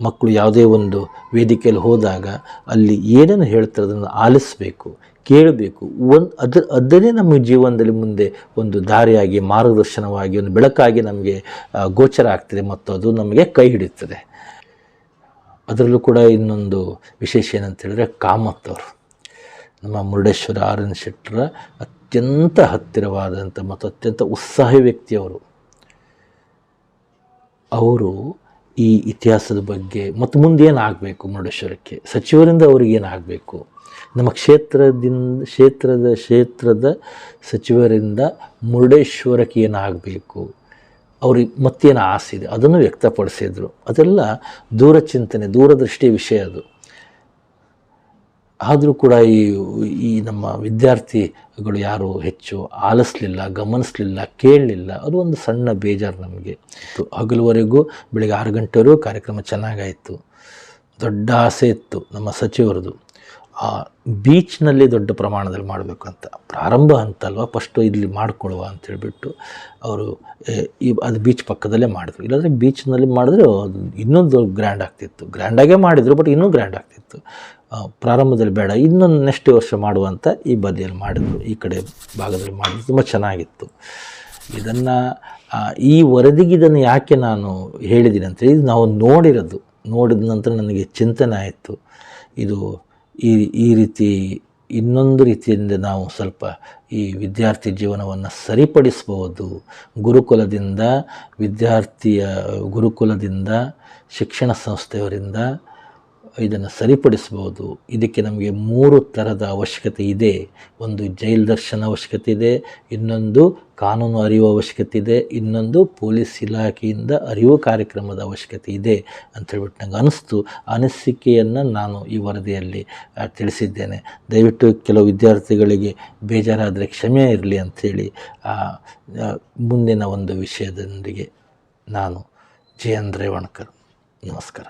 ಮಕ್ಕಳು ಯಾವುದೇ ಒಂದು ವೇದಿಕೆಯಲ್ಲಿ ಹೋದಾಗ ಅಲ್ಲಿ ಏನೇನು ಹೇಳ್ತಾರೆ ಅದನ್ನು ಆಲಿಸಬೇಕು, ಕೇಳಬೇಕು. ಒಂದು ಅದ್ರ ಅದನ್ನೇ ನಮ್ಮ ಜೀವನದಲ್ಲಿ ಮುಂದೆ ಒಂದು ದಾರಿಯಾಗಿ, ಮಾರ್ಗದರ್ಶನವಾಗಿ, ಒಂದು ಬೆಳಕಾಗಿ ನಮಗೆ ಗೋಚರ ಆಗ್ತದೆ ಮತ್ತು ಅದು ನಮಗೆ ಕೈ ಹಿಡಿಯುತ್ತದೆ. ಅದರಲ್ಲೂ ಕೂಡ ಇನ್ನೊಂದು ವಿಶೇಷ ಏನಂತ ಹೇಳಿದ್ರೆ ಕಾಮತ್ ಅವರು. ನಮ್ಮ ಮುರುಡೇಶ್ವರ ಆರ್ ಎನ್ ಶೆಟ್ಟರ ಅತ್ಯಂತ ಹತ್ತಿರವಾದಂಥ ಮತ್ತು ಅತ್ಯಂತ ಉತ್ಸಾಹಿ ವ್ಯಕ್ತಿಯವರು. ಅವರು ಈ ಇತಿಹಾಸದ ಬಗ್ಗೆ ಮತ್ತು ಮುಂದೆ ಏನಾಗಬೇಕು ಮುರುಡೇಶ್ವರಕ್ಕೆ? ಸಚಿವರಿಂದ ಅವ್ರಿಗೆ ಏನಾಗಬೇಕು? ನಮ್ಮ ಕ್ಷೇತ್ರದಿಂದ, ಕ್ಷೇತ್ರದ ಕ್ಷೇತ್ರದ ಸಚಿವರಿಂದ ಮುರುಡೇಶ್ವರಕ್ಕೆ ಏನಾಗಬೇಕು? ಅವ್ರಿಗೆ ಮತ್ತೇನು ಆಸೆ ಇದೆ? ಅದನ್ನು ವ್ಯಕ್ತಪಡಿಸಿದರು. ಅದೆಲ್ಲ ದೂರಚಿಂತನೆ ದೂರದೃಷ್ಟಿಯ ವಿಷಯ ಅದು. ಆದರೂ ಕೂಡ ಈ ಈ ನಮ್ಮ ವಿದ್ಯಾರ್ಥಿಗಳು ಯಾರು ಹೆಚ್ಚು ಆಲಿಸ್ಲಿಲ್ಲ ಗಮನಿಸಲಿಲ್ಲ ಕೇಳಲಿಲ್ಲ ಅದು ಒಂದು ಸಣ್ಣ ಬೇಜಾರು ನಮಗೆ. ಹಗಲುವರೆಗೂ ಬೆಳಿಗ್ಗೆ ಆರು ಗಂಟೆವರೆಗೂ ಕಾರ್ಯಕ್ರಮ ಚೆನ್ನಾಗಾಯಿತು. ದೊಡ್ಡ ಆಸೆ ಇತ್ತು ನಮ್ಮ ಸಚಿವರದು. ಆ ಬೀಚ್ನಲ್ಲಿ ದೊಡ್ಡ ಪ್ರಮಾಣದಲ್ಲಿ ಮಾಡಬೇಕು ಅಂತ. ಪ್ರಾರಂಭ ಅಂತಲ್ವ ಫಸ್ಟು ಇಲ್ಲಿ ಮಾಡ್ಕೊಳ್ಳುವ ಅಂತ ಹೇಳಿಬಿಟ್ಟು ಅವರು ಈ ಅದು ಬೀಚ್ ಪಕ್ಕದಲ್ಲೇ ಮಾಡಿದ್ರು. ಇಲ್ಲಾಂದರೆ ಬೀಚ್ನಲ್ಲಿ ಮಾಡಿದ್ರೆ ಅದು ಇನ್ನೊಂದು ಗ್ರ್ಯಾಂಡ್ ಆಗ್ತಿತ್ತು. ಗ್ರ್ಯಾಂಡಾಗೇ ಮಾಡಿದರು ಬಟ್ ಇನ್ನೂ ಗ್ರ್ಯಾಂಡ್ ಆಗ್ತಿತ್ತು. ಪ್ರಾರಂಭದಲ್ಲಿ ಬೇಡ. ಇನ್ನೊಂದು ನೆಕ್ಸ್ಟ್ ವರ್ಷ ಮಾಡುವಂಥ ಈ ಬದಿಯಲ್ಲಿ ಮಾಡಿದ್ರು. ಈ ಕಡೆ ಭಾಗದಲ್ಲಿ ಮಾಡಿದ್ರು. ತುಂಬ ಚೆನ್ನಾಗಿತ್ತು. ಇದನ್ನು ಈ ವರದಿಗೆ ಇದನ್ನು ಯಾಕೆ ನಾನು ಹೇಳಿದ್ದೀನಿ ಅಂತ ಇದು ನಾವು ನೋಡಿರೋದು. ನೋಡಿದ ನಂತರ ನನಗೆ ಚಿಂತನೆ ಆಯಿತು. ಇದು ಈ ಈ ರೀತಿ, ಇನ್ನೊಂದು ರೀತಿಯಿಂದ ನಾವು ಸ್ವಲ್ಪ ಈ ವಿದ್ಯಾರ್ಥಿ ಜೀವನವನ್ನು ಸರಿಪಡಿಸ್ಬೋದು ಗುರುಕುಲದಿಂದ, ವಿದ್ಯಾರ್ಥಿಯ ಗುರುಕುಲದಿಂದ, ಶಿಕ್ಷಣ ಸಂಸ್ಥೆಯವರಿಂದ ಇದನ್ನು ಸರಿಪಡಿಸಬಹುದು. ಇದಕ್ಕೆ ನಮಗೆ ಮೂರು ಥರದ ಅವಶ್ಯಕತೆ ಇದೆ. ಒಂದು ಜೈಲ್ ದರ್ಶನ ಅವಶ್ಯಕತೆ ಇದೆ, ಇನ್ನೊಂದು ಕಾನೂನು ಅರಿವು ಅವಶ್ಯಕತೆ ಇದೆ, ಇನ್ನೊಂದು ಪೊಲೀಸ್ ಇಲಾಖೆಯಿಂದ ಅರಿವು ಕಾರ್ಯಕ್ರಮದ ಅವಶ್ಯಕತೆ ಇದೆ ಅಂತ ಹೇಳ್ಬಿಟ್ಟು ನಂಗೆ ಅನಿಸ್ತು. ಅನಿಸಿಕೆಯನ್ನು ನಾನು ಈ ವರದಿಯಲ್ಲಿ ತಿಳಿಸಿದ್ದೇನೆ. ದಯವಿಟ್ಟು ಕೆಲವು ವಿದ್ಯಾರ್ಥಿಗಳಿಗೆ ಬೇಜಾರಾದರೆ ಕ್ಷಮೆ ಇರಲಿ ಅಂಥೇಳಿ ಮುಂದಿನ ಒಂದು ವಿಷಯದೊಂದಿಗೆ ನಾನು ಜೆ ಎನ್ ರೇವಣ್ಕರ್ ನಮಸ್ಕಾರ.